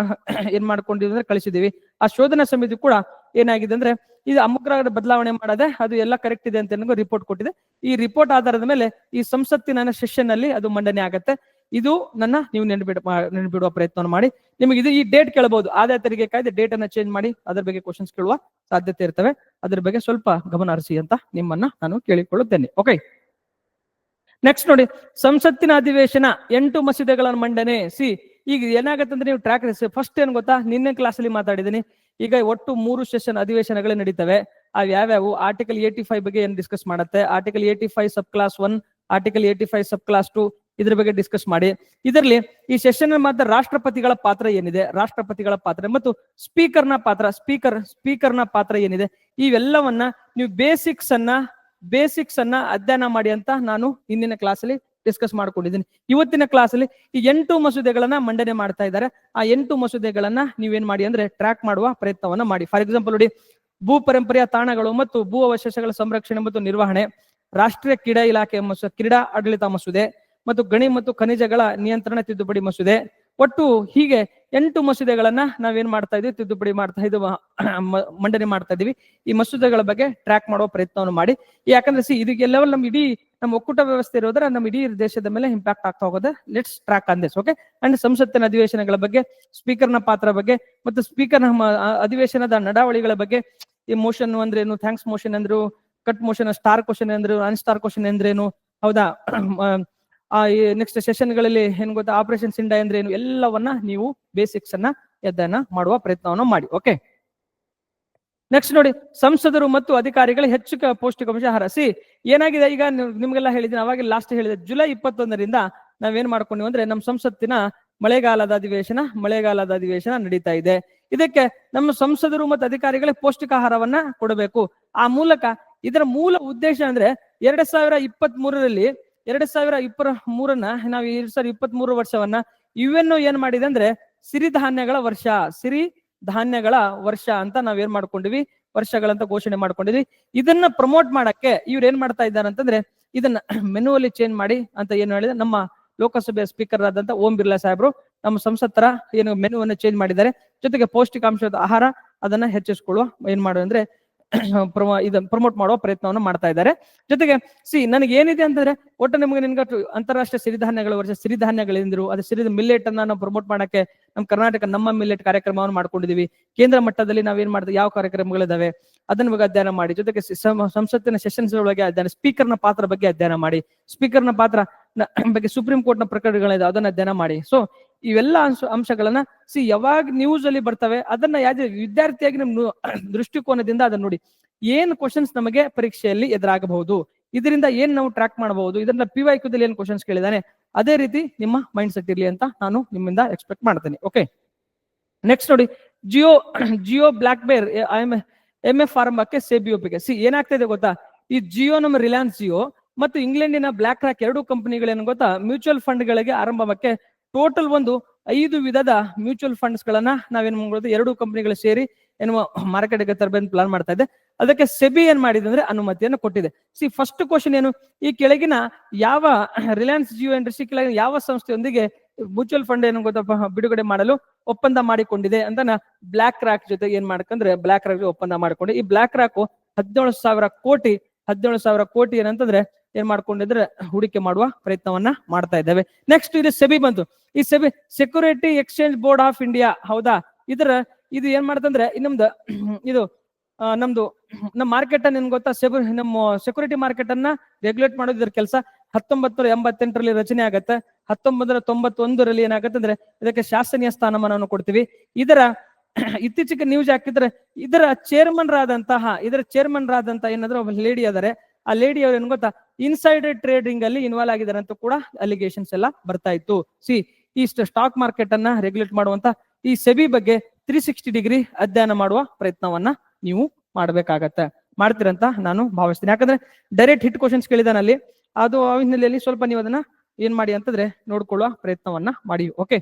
ಏನ್ ಮಾಡ್ಕೊಂಡಿದ್ವಿ ಅಂದ್ರೆ ಕಳಿಸಿದೀವಿ. ಆ ಶೋಧನಾ ಸಮಿತಿ ಕೂಡ ಏನಾಗಿದೆ ಅಂದ್ರೆ ಇದು ಅಮುಗ್ರ ಬದಲಾವಣೆ ಮಾಡದೆ ಅದು ಎಲ್ಲ ಕರೆಕ್ಟ್ ಇದೆ ಅಂತ ರಿಪೋರ್ಟ್ ಕೊಟ್ಟಿದೆ. ಈ ರಿಪೋರ್ಟ್ ಆಧಾರದ ಮೇಲೆ ಈ ಸಂಸತ್ತಿನ ಸೆಷನ್ ಅಲ್ಲಿ ಅದು ಮಂಡನೆ ಆಗತ್ತೆ. ಇದು ನನ್ನ ನೀವು ನೆನಪಿಡ ನೆನಪಿಡುವ ಪ್ರಯತ್ನ ಮಾಡಿ. ನಿಮಗೆ ಇದು ಈ ಡೇಟ್ ಕೇಳಬಹುದು ಆದಾಯ ತೆರಿಗೆ ಕಾಯ್ದೆ ಡೇಟ್ ಅನ್ನ ಚೇಂಜ್ ಮಾಡಿ, ಅದ್ರ ಬಗ್ಗೆ ಕ್ವಶನ್ಸ್ ಕೇಳುವ ಸಾಧ್ಯತೆ ಇರ್ತವೆ. ಅದ್ರ ಬಗ್ಗೆ ಸ್ವಲ್ಪ ಗಮನ ಹರಿಸಿ ಅಂತ ನಿಮ್ಮನ್ನ ನಾನು ಕೇಳಿಕೊಳ್ಳುತ್ತೇನೆ. ಓಕೆ ನೆಕ್ಸ್ಟ್ ನೋಡಿ, ಸಂಸತ್ತಿನ ಅಧಿವೇಶನ ಎಂಟು ಮಸೂದೆಗಳ ಮಂಡನೆ. ಸಿ, ಈಗ ಏನಾಗತ್ತಂದ್ರೆ ನೀವು ಟ್ರ್ಯಾಕ್ ಫಸ್ಟ್ ಏನ್ ಗೊತ್ತಾ? ನಿನ್ನೆ ಕ್ಲಾಸ್ ಅಲ್ಲಿ ಮಾತಾಡಿದೀನಿ ಈಗ ಒಟ್ಟು ಮೂರು ಸೆಷನ್ ಅಧಿವೇಶನಗಳು ನಡೀತವೆ. ಅವ್ ಯಾವ್ಯಾವು? ಆರ್ಟಿಕಲ್ ಏಟಿ ಫೈವ್ ಬಗ್ಗೆ ಏನ್ ಡಿಸ್ಕಸ್ ಮಾಡುತ್ತೆ? Article eighty five sub clause one article eighty five sub clause two ಇದ್ರ ಬಗ್ಗೆ ಡಿಸ್ಕಸ್ ಮಾಡಿ. ಇದರಲ್ಲಿ ಈ ಸೆಷನ್ ಮಾತ್ರ ರಾಷ್ಟ್ರಪತಿಗಳ ಪಾತ್ರ ಏನಿದೆ? ರಾಷ್ಟ್ರಪತಿಗಳ ಪಾತ್ರ ಮತ್ತು ಸ್ಪೀಕರ್ನ ಪಾತ್ರ ಸ್ಪೀಕರ್ ಸ್ಪೀಕರ್ನ ಪಾತ್ರ ಏನಿದೆ? ಇವೆಲ್ಲವನ್ನ ನೀವು ಬೇಸಿಕ್ಸ್ ಅನ್ನ ಬೇಸಿಕ್ಸ್ ಅನ್ನ ಅಧ್ಯಯನ ಮಾಡಿ ಅಂತ ನಾನು ಹಿಂದಿನ ಕ್ಲಾಸ್ ಅಲ್ಲಿ ಡಿಸ್ಕಸ್ ಮಾಡ್ಕೊಂಡಿದ್ದೀನಿ. ಇವತ್ತಿನ ಕ್ಲಾಸ್ ಅಲ್ಲಿ ಈ ಎಂಟು ಮಸೂದೆಗಳನ್ನ ಮಂಡನೆ ಮಾಡ್ತಾ ಇದ್ದಾರೆ. ಆ ಎಂಟು ಮಸೂದೆಗಳನ್ನ ನೀವೇನ್ ಮಾಡಿ ಅಂದ್ರೆ ಟ್ರ್ಯಾಕ್ ಮಾಡುವ ಪ್ರಯತ್ನವನ್ನ ಮಾಡಿ. ಫಾರ್ ಎಕ್ಸಾಂಪಲ್ ನೋಡಿ, ಭೂ ಪರಂಪರೆಯ ತಾಣಗಳು ಮತ್ತು ಭೂ ಅವಶೇಷಗಳ ಸಂರಕ್ಷಣೆ ಮತ್ತು ನಿರ್ವಹಣೆ, ರಾಷ್ಟ್ರೀಯ ಕ್ರೀಡಾ ಇಲಾಖೆ ಮಸೂ, ಕ್ರೀಡಾ ಆಡಳಿತ ಮಸೂದೆ ಮತ್ತು ಗಣಿ ಮತ್ತು ಖನಿಜಗಳ ನಿಯಂತ್ರಣ ತಿದ್ದುಪಡಿ ಮಸೂದೆ ಒಟ್ಟು ಹೀಗೆ ಎಂಟು ಮಸೂದೆಗಳನ್ನ ನಾವೇನ್ ಮಾಡ್ತಾ ಇದೀವಿ, ತಿದ್ದುಪಡಿ ಮಾಡ್ತಾ ಇದು ಮಂಡನೆ ಮಾಡ್ತಾ ಇದೀವಿ ಈ ಮಸೂದೆಗಳ ಬಗ್ಗೆ ಟ್ರ್ಯಾಕ್ ಮಾಡುವ ಪ್ರಯತ್ನವನ್ನು ಮಾಡಿ. ಯಾಕಂದ್ರೆ ಸಿ ಇದಕ್ಕೆಲ್ಲವೂ ನಮ್ ಇಡೀ ನಮ್ಮ ಒಕ್ಕೂಟ ವ್ಯವಸ್ಥೆ ಇರೋದ್ರೆ ನಮ್ಮ ಇಡೀ ದೇಶದ ಮೇಲೆ ಇಂಪ್ಯಾಕ್ಟ್ ಆಗ್ತಾ ಹೋಗೋದು. Let's track on this okay and ಸಂಸತ್ತಿನ ಅಧಿವೇಶನಗಳ ಬಗ್ಗೆ ಸ್ಪೀಕರ್ನ ಪಾತ್ರ ಬಗ್ಗೆ, ಮತ್ತು ಸ್ಪೀಕರ್ ಅಧಿವೇಶನದ ನಡಾವಳಿಗಳ ಬಗ್ಗೆ, ಈ ಮೋಷನ್ ಅಂದ್ರೆ ಏನು ಥ್ಯಾಂಕ್ಸ್ ಮೋಷನ್ ಅಂದ್ರು ಕಟ್ ಮೋಷನ್ ಸ್ಟಾರ್ ಕ್ವಶನ್ ಅಂದ್ರು ಅನ್ ಸ್ಟಾರ್ ಕ್ವಶನ್ ಅಂದ್ರೇನು, ಹೌದಾ? ಆ ನೆಕ್ಸ್ಟ್ ಸೆಷನ್ಗಳಲ್ಲಿ ಏನ್ ಗೊತ್ತಾ ಆಪರೇಷನ್ ಸಿಂಡ ಅಂದ್ರೆ ಏನು, ಎಲ್ಲವನ್ನ ನೀವು ಬೇಸಿಕ್ಸ್ ಅನ್ನ ಅಧ್ಯಯನ ಮಾಡುವ ಪ್ರಯತ್ನವನ್ನು ಮಾಡಿ ಓಕೆ ನೆಕ್ಸ್ಟ್ ನೋಡಿ, ಸಂಸದರು ಮತ್ತು ಅಧಿಕಾರಿಗಳು ಹೆಚ್ಚು ಪೌಷ್ಟಿಕಾಂಶ ಹರಸಿ, ಏನಾಗಿದೆ ಈಗ ನಿಮ್- ನಿಮ್ಗೆಲ್ಲ ಹೇಳಿದ್ದೀನಿ, ಅವಾಗ ಲಾಸ್ಟ್ ಹೇಳಿದೆ, ಜುಲೈ ಇಪ್ಪತ್ತೊಂದರಿಂದ ನಾವೇನ್ ಮಾಡ್ಕೊಂಡಿವಿ ಅಂದ್ರೆ, ನಮ್ಮ ಸಂಸತ್ತಿನ ಮಳೆಗಾಲದ ಅಧಿವೇಶನ ಮಳೆಗಾಲದ ಅಧಿವೇಶನ ನಡೀತಾ ಇದೆ. ಇದಕ್ಕೆ ನಮ್ಮ ಸಂಸದರು ಮತ್ತು ಅಧಿಕಾರಿಗಳಿಗೆ ಪೌಷ್ಟಿಕಾಹಾರವನ್ನ ಕೊಡಬೇಕು. ಆ ಮೂಲಕ ಇದರ ಮೂಲ ಉದ್ದೇಶ ಅಂದ್ರೆ, ಎರಡ್ ಸಾವಿರ ಇಪ್ಪತ್ತ್ ಮೂರರಲ್ಲಿ ಎರಡ್ ಸಾವಿರ ಇಪ್ಪರ ಮೂರನ್ನ ನಾವು ಎರಡ್ ಸಾವಿರದ ಇಪ್ಪತ್ತ್ ಮೂರು ವರ್ಷವನ್ನ ಇವೆನ್ನು ಏನ್ ಮಾಡಿದೆ ಅಂದ್ರೆ ಸಿರಿಧಾನ್ಯಗಳ ವರ್ಷ, ಸಿರಿ ಧಾನ್ಯಗಳ ವರ್ಷ ಅಂತ ನಾವ್ ಏನ್ ಮಾಡ್ಕೊಂಡಿವಿ ವರ್ಷಗಳಂತ ಘೋಷಣೆ ಮಾಡ್ಕೊಂಡಿವಿ ಇದನ್ನ ಪ್ರಮೋಟ್ ಮಾಡಕ್ಕೆ ಇವ್ರು ಏನ್ ಮಾಡ್ತಾ ಇದ್ದಾರೆ ಅಂತಂದ್ರೆ ಇದನ್ನ ಮೆನುವಲ್ಲಿ ಚೇಂಜ್ ಮಾಡಿ ಅಂತ ಏನು ಹೇಳಿದ್ರೆ ನಮ್ಮ ಲೋಕಸಭೆಯ ಸ್ಪೀಕರ್ ಆದಂತ ಓಂ ಬಿರ್ಲಾ ಸಾಹೇಬ್ರು ನಮ್ಮ ಸಂಸತ್ತರ ಏನು ಮೆನುವನ್ನು ಚೇಂಜ್ ಮಾಡಿದ್ದಾರೆ. ಜೊತೆಗೆ ಪೌಷ್ಟಿಕಾಂಶದ ಆಹಾರ ಅದನ್ನ ಹೆಚ್ಚಿಸ್ಕೊಳ್ಳುವ ಏನ್ ಮಾಡು ಅಂದ್ರೆ ಇದನ್ನ ಪ್ರಮೋಟ್ ಮಾಡುವ ಪ್ರಯತ್ನವನ್ನು ಮಾಡ್ತಾ ಇದ್ದಾರೆ. ಜೊತೆಗೆ ಸಿ ನನಗೆ ಏನಿದೆ ಅಂತಂದ್ರೆ, ಒಟ್ಟು ನಿಮ್ಗೆ ನಿನ್ಗೆ ಅಂತಾರಾಷ್ಟ್ರೀಯ ಸಿರಿಧಾನ್ಯಗಳ ವರ್ಷ, ಸಿರಿಧಾನ್ಯಗಳಿಂದ್ರು, ಅದು ಸಿರಿ ಮಿಲ್ಲೆಟ್ ಅನ್ನ ನಾವು ಪ್ರಮೋಟ್ ಮಾಡಕ್ಕೆ ನಮ್ಮ ಕರ್ನಾಟಕ ನಮ್ಮ ಮಿಲ್ಲೆಟ್ ಕಾರ್ಯಕ್ರಮವನ್ನು ಮಾಡ್ಕೊಂಡಿದೀವಿ. ಕೇಂದ್ರ ಮಟ್ಟದಲ್ಲಿ ನಾವೇನ್ ಮಾಡ್ತೀವಿ ಯಾವ ಕಾರ್ಯಕ್ರಮಗಳಿದಾವೆ, ಅದನ್ನ ಬಗ್ಗೆ ಅಧ್ಯಯನ ಮಾಡಿ. ಜೊತೆಗೆ ಸಂಸತ್ತಿನ ಸೆಷನ್ಸ್ ಒಳಗೆ ಅಧ್ಯಯನ ಸ್ಪೀಕರ್ನ ಪಾತ್ರ ಬಗ್ಗೆ ಅಧ್ಯಯನ ಮಾಡಿ. ಸ್ಪೀಕರ್ನ ಪಾತ್ರ ಬಗ್ಗೆ ಸುಪ್ರೀಂ ಕೋರ್ಟ್ನ ಪ್ರಕರಣಗಳಿದೆ, ಅದನ್ನ ಅಧ್ಯಯನ ಮಾಡಿ. ಸೊ ಇವೆಲ್ಲ ಅಂಶ, ಅಂಶಗಳನ್ನ ಸಿ, ಯಾವಾಗ ನ್ಯೂಸ್ ಅಲ್ಲಿ ಬರ್ತವೆ, ಅದನ್ನ ಯಾವ್ದೇ ವಿದ್ಯಾರ್ಥಿಯಾಗಿ ನಿಮ್ ದೃಷ್ಟಿಕೋನದಿಂದ ಅದನ್ನ ನೋಡಿ. ಏನ್ ಕ್ವಶನ್ಸ್ ನಮಗೆ ಪರೀಕ್ಷೆಯಲ್ಲಿ ಎದುರಾಗಬಹುದು? ಇದರಿಂದ ಏನ್ ನಾವು ಟ್ರ್ಯಾಕ್ ಮಾಡಬಹುದು? ಇದನ್ನ ಪಿ ವೈ ಕ್ಯೂದಲ್ಲಿ ಏನ್ ಕ್ವಶನ್ಸ್ ಕೇಳಿದಾನೆ? ಅದೇ ರೀತಿ ನಿಮ್ಮ ಮೈಂಡ್ ಸೆಟ್ ಇರಲಿ ಅಂತ ನಾನು ನಿಮ್ಮಿಂದ ಎಕ್ಸ್ಪೆಕ್ಟ್ ಮಾಡ್ತೇನೆ ಓಕೆ ನೆಕ್ಸ್ಟ್ ನೋಡಿ Jio Jio black bear M F ಆರಂಭಕ್ಕೆ ಸೆಬಿಒಪಿಗೆ ಸಿ, ಏನಾಗ್ತಾ ಇದೆ ಗೊತ್ತಾ? ಈ ಜಿಯೋ ನಮ್ಮ ರಿಲಯನ್ಸ್ ಜಿಯೋ ಮತ್ತು ಇಂಗ್ಲೆಂಡಿನ ಬ್ಲಾಕ್ ರಾಕ್ ಎರಡು ಕಂಪನಿಗಳೇನು ಗೊತ್ತಾ? ಮ್ಯೂಚುವಲ್ ಫಂಡ್ಗಳಿಗೆ ಆರಂಭಕ್ಕೆ ಟೋಟಲ್ ಒಂದು ಐದು ವಿಧದ ಮ್ಯೂಚುವಲ್ ಫಂಡ್ಸ್ ಗಳನ್ನ ನಾವೇನ್ ಮಾಡೋದು ಎರಡು ಕಂಪನಿಗಳು ಸೇರಿ ಏನು ಮಾರ್ಕೆಟ್ಗೆ ತರಬೇತಿ ಪ್ಲಾನ್ ಮಾಡ್ತಾ ಇದೆ ಅದಕ್ಕೆ ಸೆಬಿ ಏನ್ ಮಾಡಿದೆ ಅಂದ್ರೆ ಅನುಮತಿಯನ್ನು ಕೊಟ್ಟಿದೆ. ಸಿ ಫಸ್ಟ್ ಕ್ವಶನ್ ಏನು? ಈ ಕೆಳಗಿನ ಯಾವ ರಿಲಯನ್ಸ್ ಜಿಯೋ ಇಂಡಸ್ಟ್ರಿ ಕೆಳಗಿನ ಯಾವ ಸಂಸ್ಥೆಯೊಂದಿಗೆ ಮ್ಯೂಚುವಲ್ ಫಂಡ್ ಏನು ಗೊತ್ತಪ್ಪ? ಬಿಡುಗಡೆ ಮಾಡಲು ಒಪ್ಪಂದ ಮಾಡಿಕೊಂಡಿದೆ ಅಂತ ಬ್ಲಾಕ್ ರಾಕ್ ಜೊತೆ ಏನ್ ಮಾಡ್ಕಂದ್ರೆ ಬ್ಲಾಕ್ ರಾಕ್ ಒಪ್ಪಂದ ಮಾಡಿಕೊಂಡು. ಈ ಬ್ಲಾಕ್ ರಾಕ್ ಹದಿನೇಳು ಸಾವಿರ ಕೋಟಿ, ಹದಿನೇಳು ಸಾವಿರ ಕೋಟಿ ಏನಂತಂದ್ರೆ ಏನ್ ಮಾಡ್ಕೊಂಡಿದ್ರೆ ಹೂಡಿಕೆ ಮಾಡುವ ಪ್ರಯತ್ನವನ್ನ ಮಾಡ್ತಾ ಇದ್ದಾವೆ. ನೆಕ್ಸ್ಟ್ ಇದು ಸೆಬಿ ಬಂತು. ಈ SEBI security exchange board of India ಹೌದಾ? ಇದರ, ಇದು ಏನ್ ಮಾಡ್ತಂದ್ರೆ ನಮ್ದು, ಇದು ನಮ್ದು ನಮ್ಮ ಮಾರ್ಕೆಟ್ ಅನ್ನ ಗೊತ್ತಾ? ಸೆಬಿ ನಮ್ಮ ಸೆಕ್ಯೂರಿಟಿ ಮಾರ್ಕೆಟ್ ಅನ್ನ ರೆಗ್ಯುಲೇಟ್ ಮಾಡೋದು ಇದ್ರ ಕೆಲಸ. ಹತ್ತೊಂಬತ್ತು ನೂರ ಎಂಬತ್ತೆಂಟರಲ್ಲಿ ರಚನೆ ಆಗತ್ತೆ. ಹತ್ತೊಂಬತ್ತರ ತೊಂಬತ್ತೊಂದರಲ್ಲಿ ಏನಾಗತ್ತೆ ಅಂದ್ರೆ, ಇದಕ್ಕೆ ಶಾಸನೀಯ ಸ್ಥಾನಮಾನವನ್ನು ಕೊಡ್ತೀವಿ. ಇದರ, ಇತ್ತೀಚೆಗೆ ನ್ಯೂಸ್ ಹಾಕಿದ್ರೆ, ಇದರ ಚೇರ್ಮನ್ ರಾದಂತಹ ಇದರ ಚೇರ್ಮನ್ ರಾದಂತ ಏನಾದ್ರು ಒಬ್ಬ ಲೇಡಿ ಅದಾರೆ ಆ ಲೇಡಿ ಅವ್ರು ಏನ್ ಗೊತ್ತಾ? ಇನ್ಸೈಡ್ ಟ್ರೇಡಿಂಗ್ ಅಲ್ಲಿ ಇನ್ವಾಲ್ವ್ ಆಗಿದ್ದಾರೆ ಅಂತ ಕೂಡ ಅಲಿಗೇಷನ್ಸ್ ಎಲ್ಲ ಬರ್ತಾ ಇತ್ತು. ಸಿ ಈ ಸ್ಟಾಕ್ ಮಾರ್ಕೆಟ್ ಅನ್ನ ರೆಗ್ಯುಲೇಟ್ ಮಾಡುವಂತ ಈ ಸೆಬಿ ಬಗ್ಗೆ ತ್ರೀ ಸಿಕ್ಸ್ಟಿ ಡಿಗ್ರಿ ಅಧ್ಯಯನ ಮಾಡುವ ಪ್ರಯತ್ನವನ್ನ ನೀವು ಮಾಡ್ಬೇಕಾಗತ್ತೆ. ಮಾಡ್ತೀರಂತ ನಾನು ಭಾವಿಸ್ತೀನಿ. ಯಾಕಂದ್ರೆ ಡೈರೆಕ್ಟ್ ಹಿಟ್ ಕ್ವಶನ್ಸ್ ಕೇಳಿದಾನಲ್ಲಿ ಅದು ಆ ಹಿನ್ನೆಲೆಯಲ್ಲಿ ಸ್ವಲ್ಪ ನೀವು ಅದನ್ನ ಏನ್ ಮಾಡಿ ಅಂತಂದ್ರೆ ನೋಡ್ಕೊಳ್ಳುವ ಪ್ರಯತ್ನವನ್ನ ಮಾಡಿ. ಓಕೆ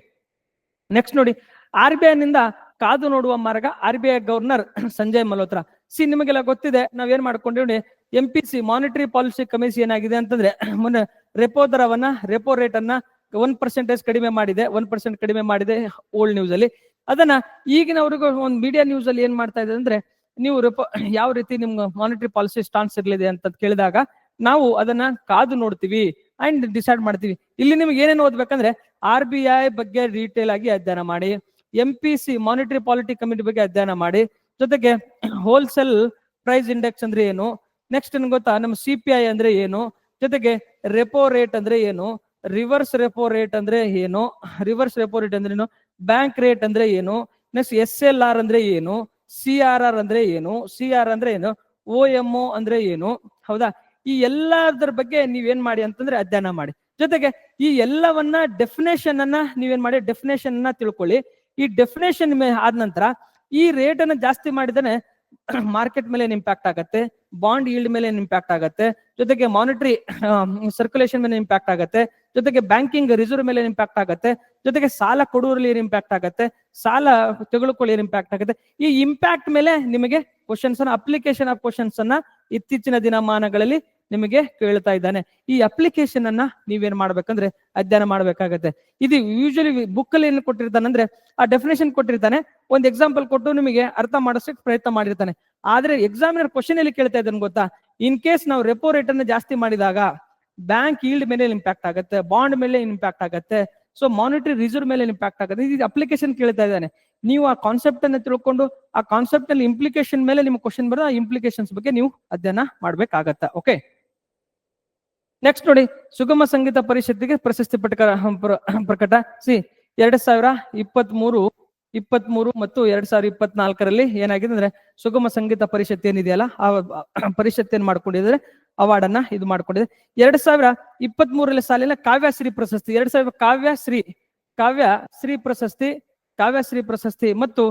ನೆಕ್ಸ್ಟ್ ನೋಡಿ. ಆರ್ ಬಿ ಐ ನಿಂದ ಕಾದು ನೋಡುವ ಮಾರ್ಗ R B I governor Sanjay Malhotra. C, ನಿಮಗೆಲ್ಲ ಗೊತ್ತಿದೆ ನಾವೇನ್ ಮಾಡ್ಕೊಂಡಿವಿ M P C monetary policy committee ಏನಾಗಿದೆ ಅಂತಂದ್ರೆ, ಮೊನ್ನೆ ರೆಪೋ ದರವನ್ನ ರೆಪೋ ರೇಟ್ ಅನ್ನ ಒನ್ ಪರ್ಸೆಂಟೇಜ್ ಕಡಿಮೆ ಮಾಡಿದೆ ಒನ್ ಪರ್ಸೆಂಟ್ ಕಡಿಮೆ ಮಾಡಿದೆ ಓಲ್ಡ್ ನ್ಯೂಸ್ ಅಲ್ಲಿ. ಅದನ್ನ ಈಗಿನವರೆಗೂ ಒಂದು ಮೀಡಿಯಾ ನ್ಯೂಸ್ ಅಲ್ಲಿ ಏನ್ ಮಾಡ್ತಾ ಇದೆ ಅಂದ್ರೆ, ನೀವು ಯಾವ ರೀತಿ ನಿಮ್ಗೆ ಮಾನಿಟರಿ ಪಾಲಿಸಿ ಸ್ಟಾನ್ಸ್ ಇರಲಿದೆ ಅಂತ ಕೇಳಿದಾಗ, ನಾವು ಅದನ್ನ ಕಾದು ನೋಡ್ತೀವಿ ಅಂಡ್ ಡಿಸೈಡ್ ಮಾಡ್ತೀವಿ. ಇಲ್ಲಿ ನಿಮ್ಗೆ ಏನೇನು ಓದ್ಬೇಕಂದ್ರೆ ಆರ್ ಬಿ ಐ ಬಗ್ಗೆ ಡೀಟೇಲ್ ಆಗಿ ಅಧ್ಯಯನ ಮಾಡಿ M P C monetary polity committee ಬಗ್ಗೆ ಅಧ್ಯಯನ ಮಾಡಿ, ಜೊತೆಗೆ ಹೋಲ್ಸೇಲ್ ಪ್ರೈಸ್ ಇಂಡೆಕ್ಸ್ ಅಂದ್ರೆ ಏನು ನೆಕ್ಸ್ಟ್ ನಿಮ್ಗೆ ಗೊತ್ತಾ, ನಮ್ಮ ಸಿ ಪಿ ಐ ಅಂದ್ರೆ ಏನು, ಜೊತೆಗೆ ರೆಪೋ ರೇಟ್ ಅಂದ್ರೆ ಏನು ರಿವರ್ಸ್ ರೆಪೋ ರೇಟ್ ಅಂದ್ರೆ ಏನು? ರಿವರ್ಸ್ ರೆಪೋ ರೇಟ್ ಅಂದ್ರೆ ಏನು? ಬ್ಯಾಂಕ್ ರೇಟ್ ಅಂದ್ರೆ ಏನು? ನೆಕ್ಸ್ಟ್ ಎಸ್ ಎಲ್ ಆರ್ ಅಂದ್ರೆ ಏನು? ಸಿ ಆರ್ ಆರ್ ಅಂದ್ರೆ ಏನು? ಸಿ ಆರ್ ಅಂದ್ರೆ ಏನು? ಓ ಎಂ ಒ ಅಂದ್ರೆ ಏನು? ಹೌದಾ? ಈ ಎಲ್ಲದರ ಬಗ್ಗೆ ನೀವೇನ್ ಮಾಡಿ ಅಂತಂದ್ರೆ ಅಧ್ಯಯನ ಮಾಡಿ. ಜೊತೆಗೆ ಈ ಎಲ್ಲವನ್ನ ಡೆಫಿನೇಷನ್ ಅನ್ನ ನೀವೇನ್ ಮಾಡಿ? ಡೆಫಿನೇಷನ್ ಅನ್ನ ತಿಳ್ಕೊಳ್ಳಿ. ಈ ಡೆಫಿನೇಷನ್ ಆದ ನಂತರ ಈ ರೇಟ್ ಅನ್ನ ಜಾಸ್ತಿ ಮಾಡಿದ್ರೆ ಮಾರ್ಕೆಟ್ ಮೇಲೆ ಇಂಪ್ಯಾಕ್ಟ್ ಆಗತ್ತೆ ಬಾಂಡ್ ಈಲ್ಡ್ ಮೇಲೆ ಇಂಪ್ಯಾಕ್ಟ್ ಆಗತ್ತೆ, ಜೊತೆಗೆ ಮಾನಿಟರಿ ಸರ್ಕ್ಯುಲೇಷನ್ ಮೇಲೆ ಇಂಪ್ಯಾಕ್ಟ್ ಆಗತ್ತೆ ಜೊತೆಗೆ ಬ್ಯಾಂಕಿಂಗ್ ರಿಸರ್ವ್ ಮೇಲೆ ಇಂಪ್ಯಾಕ್ಟ್ ಆಗುತ್ತೆ? ಜೊತೆಗೆ ಸಾಲ ಕೊಡುವಲ್ಲಿ ಇಂಪ್ಯಾಕ್ಟ್ ಆಗುತ್ತೆ? ಸಾಲ ತೆಗೆದುಕೊಳ್ಳಿ ಇಂಪ್ಯಾಕ್ಟ್ ಆಗುತ್ತೆ? ಈ ಇಂಪ್ಯಾಕ್ಟ್ ಮೇಲೆ ನಿಮಗೆ ಕ್ವಶನ್ಸ್ ಅನ್ನ ಅಪ್ಲಿಕೇಶನ್ ಆಫ್ ಕ್ವಶನ್ಸ್ ಅನ್ನ ಇತ್ತೀಚಿನ ದಿನಮಾನಗಳಲ್ಲಿ ನಿಮಗೆ ಕೇಳ್ತಾ ಇದ್ದಾನೆ. ಈ ಅಪ್ಲಿಕೇಶನ್ ಅನ್ನ ನೀವೇನ್ ಮಾಡ್ಬೇಕಂದ್ರೆ ಅಧ್ಯಯನ ಮಾಡ್ಬೇಕಾಗತ್ತೆ. ಇದು ಯೂಶಲಿ ಬುಕ್ ಅಲ್ಲಿ ಏನ್ ಕೊಟ್ಟಿರ್ತಾನೆ ಅಂದ್ರೆ, ಆ ಡೆಫಿನೇಷನ್ ಕೊಟ್ಟಿರ್ತಾನೆ. ಒಂದು ಎಕ್ಸಾಂಪಲ್ ಕೊಟ್ಟು ನಿಮಗೆ ಅರ್ಥ ಮಾಡಿಸಕ್ ಪ್ರಯತ್ನ ಮಾಡಿರ್ತಾನೆ. ಆದ್ರೆ ಎಕ್ಸಾಮಿನರ್ ಕ್ವಶನ್ ಎಲ್ಲಿ ಕೇಳ್ತಾ ಇದ್ದಾನೆ ಗೊತ್ತಾ? ಇನ್ ಕೇಸ್ ನಾವು ರೆಪೋ ರೇಟ್ ಅನ್ನು ಜಾಸ್ತಿ ಮಾಡಿದಾಗ ಬ್ಯಾಂಕ್ ಈಲ್ಡ್ ಮೇಲೆ ಇಂಪ್ಯಾಕ್ಟ್ ಆಗುತ್ತೆ ಬಾಂಡ್ ಮೇಲೆ ಇಂಪ್ಯಾಕ್ಟ್ ಆಗುತ್ತೆ. ಸೊ ಮಾನಿಟರಿ ರಿಸರ್ವ್ ಮೇಲೆ ಇಂಪ್ಯಾಕ್ಟ್ ಆಗುತ್ತೆ. ಇದು ಅಪ್ಲಿಕೇಶನ್ ಕೇಳ್ತಾ ಇದ್ದಾನೆ. ನೀವು ಆ ಕಾನ್ಸೆಪ್ಟ್ ಅನ್ನ ತಿಳ್ಕೊಂಡು, ಆ ಕಾನ್ಸೆಪ್ಟ್ ಅಲ್ಲಿ ಇಂಪ್ಲಿಕೇಶನ್ ಮೇಲೆ ನಿಮ್ಗೆ ಕ್ವಶನ್ ಬರೋ ಆ ಇಂಪ್ಲಿಕೇಶನ್ಸ್ ಬಗ್ಗೆ ನೀವು ಅಧ್ಯಯನ ಮಾಡ್ಬೇಕಾಗತ್ತ. ಓಕೆ ನೆಕ್ಸ್ಟ್ ನೋಡಿ, ಸುಗಮ ಸಂಗೀತ ಪರಿಷತ್ತಿಗೆ ಪ್ರಶಸ್ತಿ ಪಟಕ ಪ್ರ- ಪ್ರಕಟ. ಸಿ ಎರಡ್ ಸಾವಿರ ಇಪ್ಪತ್ತ್ ಮೂರು ಇಪ್ಪತ್ತ್ ಮೂರು ಮತ್ತು ಎರಡ್ ಸಾವಿರದ ಇಪ್ಪತ್ನಾಲ್ಕರಲ್ಲಿ ಏನಾಗಿದೆ ಅಂದ್ರೆ ಸುಗಮ ಸಂಗೀತ ಪರಿಷತ್ ಏನಿದೆಯಲ್ಲ, ಆ ಪರಿಷತ್ ಏನ್ ಮಾಡ್ಕೊಂಡಿದ್ರೆ ಅವಾರ್ಡ್ ಅನ್ನ ಇದು ಮಾಡ್ಕೊಂಡಿದೆ ಎರಡ್ ಸಾವಿರ ಇಪ್ಪತ್ತ್ ಮೂರರಲ್ಲಿ ಸಾಲಿನ ಕಾವ್ಯಶ್ರೀ ಪ್ರಶಸ್ತಿ, ಎರಡ್ ಸಾವಿರ ಕಾವ್ಯಶ್ರೀ ಕಾವ್ಯ ಶ್ರೀ ಪ್ರಶಸ್ತಿ ಕಾವ್ಯಶ್ರೀ ಪ್ರಶಸ್ತಿ ಮತ್ತು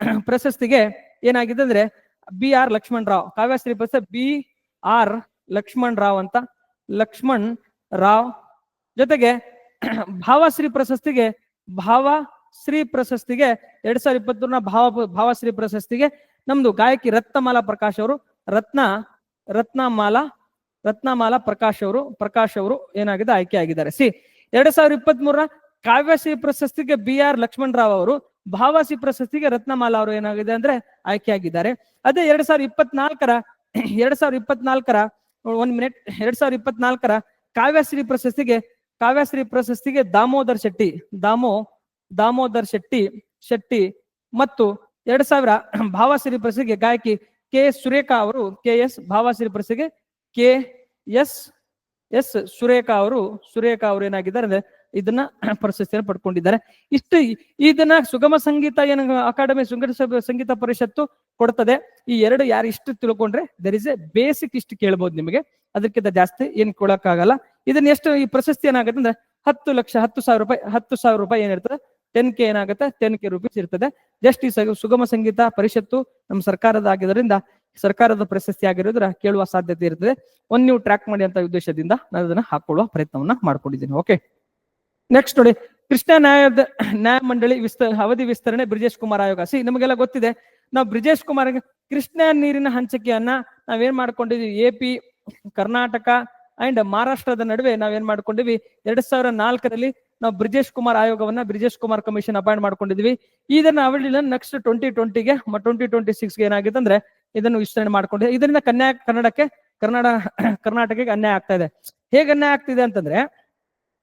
ಪ್ರಶಸ್ತಿಗೆ ಏನಾಗಿದೆ ಅಂದ್ರೆ ಬಿ ಆರ್ ಲಕ್ಷ್ಮಣ್ ರಾವ್ ಕಾವ್ಯಶ್ರೀ ಪ್ರಶಸ್ತಿ ಬಿ ಆರ್ ಲಕ್ಷ್ಮಣ್ ರಾವ್ ಅಂತ. ಲಕ್ಷ್ಮಣ್ ರಾವ್ ಜೊತೆಗೆ ಭಾವಶ್ರೀ ಪ್ರಶಸ್ತಿಗೆ ಭಾವ ಶ್ರೀ ಪ್ರಶಸ್ತಿಗೆ ಎರಡ್ ಸಾವಿರದ ಇಪ್ಪತ್ತೂರನ ಭಾವ ಭಾವಶ್ರೀ ಪ್ರಶಸ್ತಿಗೆ ನಮ್ದು ಗಾಯಕಿ ರತ್ನಮಾಲಾ ಪ್ರಕಾಶ್ ಅವರು, ರತ್ನ, ರತ್ನಮಾಲಾ ರತ್ನಮಾಲಾ ಪ್ರಕಾಶ್ ಅವರು ಪ್ರಕಾಶ್ ಅವರು ಏನಾಗಿದೆ ಆಯ್ಕೆ ಆಗಿದ್ದಾರೆ. ಸಿ, ಎರಡ್ ಸಾವಿರದ ಇಪ್ಪತ್ತ್ ಕಾವ್ಯಶ್ರೀ ಪ್ರಶಸ್ತಿಗೆ ಬಿ ಆರ್ ಲಕ್ಷ್ಮಣ್ ರಾವ್ ಅವರು ಭಾವಶ್ರೀ ಪ್ರಶಸ್ತಿಗೆ ರತ್ನಮಾಲಾ ಅವರು ಏನಾಗಿದೆ ಅಂದ್ರೆ ಆಯ್ಕೆ ಆಗಿದ್ದಾರೆ. ಅದೇ ಎರಡ್ ಸಾವಿರದ ಇಪ್ಪತ್ನಾಲ್ಕರ, ಎರಡ್ ಸಾವಿರದ ಇಪ್ಪತ್ನಾಲ್ಕರ, ಒಂದ್ ಮಿನಿಟ್, ಎರಡ್ ಸಾವಿರದ ಇಪ್ಪತ್ನಾಲ್ಕರ ಕಾವ್ಯಶ್ರೀ ಪ್ರಶಸ್ತಿಗೆ ಕಾವ್ಯಶ್ರೀ ಪ್ರಶಸ್ತಿಗೆ ದಾಮೋದರ್ ಶೆಟ್ಟಿ, ದಾಮೋ ದಾಮೋದರ್ ಶೆಟ್ಟಿ ಶೆಟ್ಟಿ ಮತ್ತು ಎರಡ್ ಸಾವಿರ ಭಾವಸಿರಿ ಪ್ರಶಸ್ತಿಗೆ ಗಾಯಕಿ ಕೆ ಸುರೇಖಾ ಅವರು, K S Bhavasiri K S S Surekha ಅವರು ಸುರೇಖಾ ಅವರು ಏನಾಗಿದ್ದಾರೆ ಅಂದ್ರೆ ಇದನ್ನ ಪ್ರಶಸ್ತಿಯನ್ನು ಪಡ್ಕೊಂಡಿದ್ದಾರೆ. ಇಷ್ಟು ಇದನ್ನ ಸುಗಮ ಸಂಗೀತ ಏನ ಅಕಾಡೆಮಿ ಸಂಗೀತ ಪರಿಷತ್ತು ಕೊಡ್ತದೆ. ಈ ಎರಡು ಯಾರು ಇಷ್ಟು ತಿಳ್ಕೊಂಡ್ರೆ ದರ್ ಇಸ್ ಎ ಬೇಸಿಕ್ ಇಷ್ಟು ಕೇಳ್ಬೋದು ನಿಮಗೆ. ಅದಕ್ಕಿಂತ ಜಾಸ್ತಿ ಏನ್ ಕೊಡಕ್ಕಾಗಲ್ಲ. ಇದನ್ನ ಎಷ್ಟು ಈ ಪ್ರಶಸ್ತಿ ಏನಾಗುತ್ತೆ ಅಂದ್ರೆ ಹತ್ತು ಲಕ್ಷ, ಹತ್ತು ಸಾವಿರ ರೂಪಾಯಿ, ಹತ್ತು ಸಾವಿರ ರೂಪಾಯಿ ಏನಿರ್ತದೆ? ಟೆನ್ ಕೆ ಏನಾಗುತ್ತೆ? ಟೆನ್ ಕೆ ರುಪೀಸ್ ಇರ್ತದೆ. ಜಸ್ಟ್ ಈ ಸುಗಮ ಸಂಗೀತ ಪರಿಷತ್ತು ನಮ್ಮ ಸರ್ಕಾರದ ಆಗಿದ್ದರಿಂದ ಸರ್ಕಾರದ ಪ್ರಶಸ್ತಿ ಆಗಿರೋದ್ರ ಕೇಳುವ ಸಾಧ್ಯತೆ ಇರ್ತದೆ. ಒಂದ್ ನೀವು ಟ್ರ್ಯಾಕ್ ಮಾಡಿ ಅಂತ ಉದ್ದೇಶದಿಂದ ನಾನು ಅದನ್ನ ಹಾಕೊಳ್ಳುವ ಪ್ರಯತ್ನವನ್ನ ಮಾಡ್ಕೊಂಡಿದ್ದೀನಿ. ಓಕೆ ನೆಕ್ಸ್ಟ್ ನೋಡಿ. ಕೃಷ್ಣ ನ್ಯಾಯದ, ನ್ಯಾಯ ಮಂಡಳಿ ವಿಸ್ತ, ಅವಧಿ ವಿಸ್ತರಣೆ ಬ್ರಿಜೇಶ್ ಕುಮಾರ್ ಆಯೋಗ. ಸಿ ನಮಗೆಲ್ಲ ಗೊತ್ತಿದೆ. ನಾವು ಬ್ರಿಜೇಶ್ ಕುಮಾರ್ ಕೃಷ್ಣ ನೀರಿನ ಹಂಚಿಕೆಯನ್ನ ನಾವೇನ್ ಮಾಡ್ಕೊಂಡಿದ್ವಿ? ಎ ಪಿ ಕರ್ನಾಟಕ ಅಂಡ್ ಮಹಾರಾಷ್ಟ್ರದ ನಡುವೆ ನಾವೇನ್ ಮಾಡ್ಕೊಂಡಿವಿ ಎರಡ್ ಸಾವಿರ ನಾಲ್ಕರಲ್ಲಿ ನಾವು ಬ್ರಿಜೇಶ್ ಕುಮಾರ್ ಆಯೋಗವನ್ನ ಬ್ರಿಜೇಶ್ ಕುಮಾರ್ ಕಮಿಷನ್ ಅಪಾಯಿಂಟ್ ಮಾಡ್ಕೊಂಡಿದ್ವಿ. ಇದನ್ನ ಅವಳಿಲ್ಲ ನೆಕ್ಸ್ಟ್ ಟ್ವೆಂಟಿ ಟ್ವೆಂಟಿಗೆ ಟ್ವೆಂಟಿ ಟ್ವೆಂಟಿ ಸಿಕ್ಸ್ಗೆ ಏನಾಗಿದೆ ಅಂದ್ರೆ ಇದನ್ನು ವಿಸ್ತರಣೆ ಮಾಡ್ಕೊಂಡಿದೆ ಇದರಿಂದ ಕನ್ಯಾ, ಕನ್ನಡಕ್ಕೆ ಕನ್ನಡ ಕರ್ನಾಟಕಕ್ಕೆ ಅನ್ಯಾಯ ಆಗ್ತಾ ಇದೆ. ಹೇಗೆ ಅನ್ಯಾಯ ಆಗ್ತಿದೆ ಅಂತಂದ್ರೆ,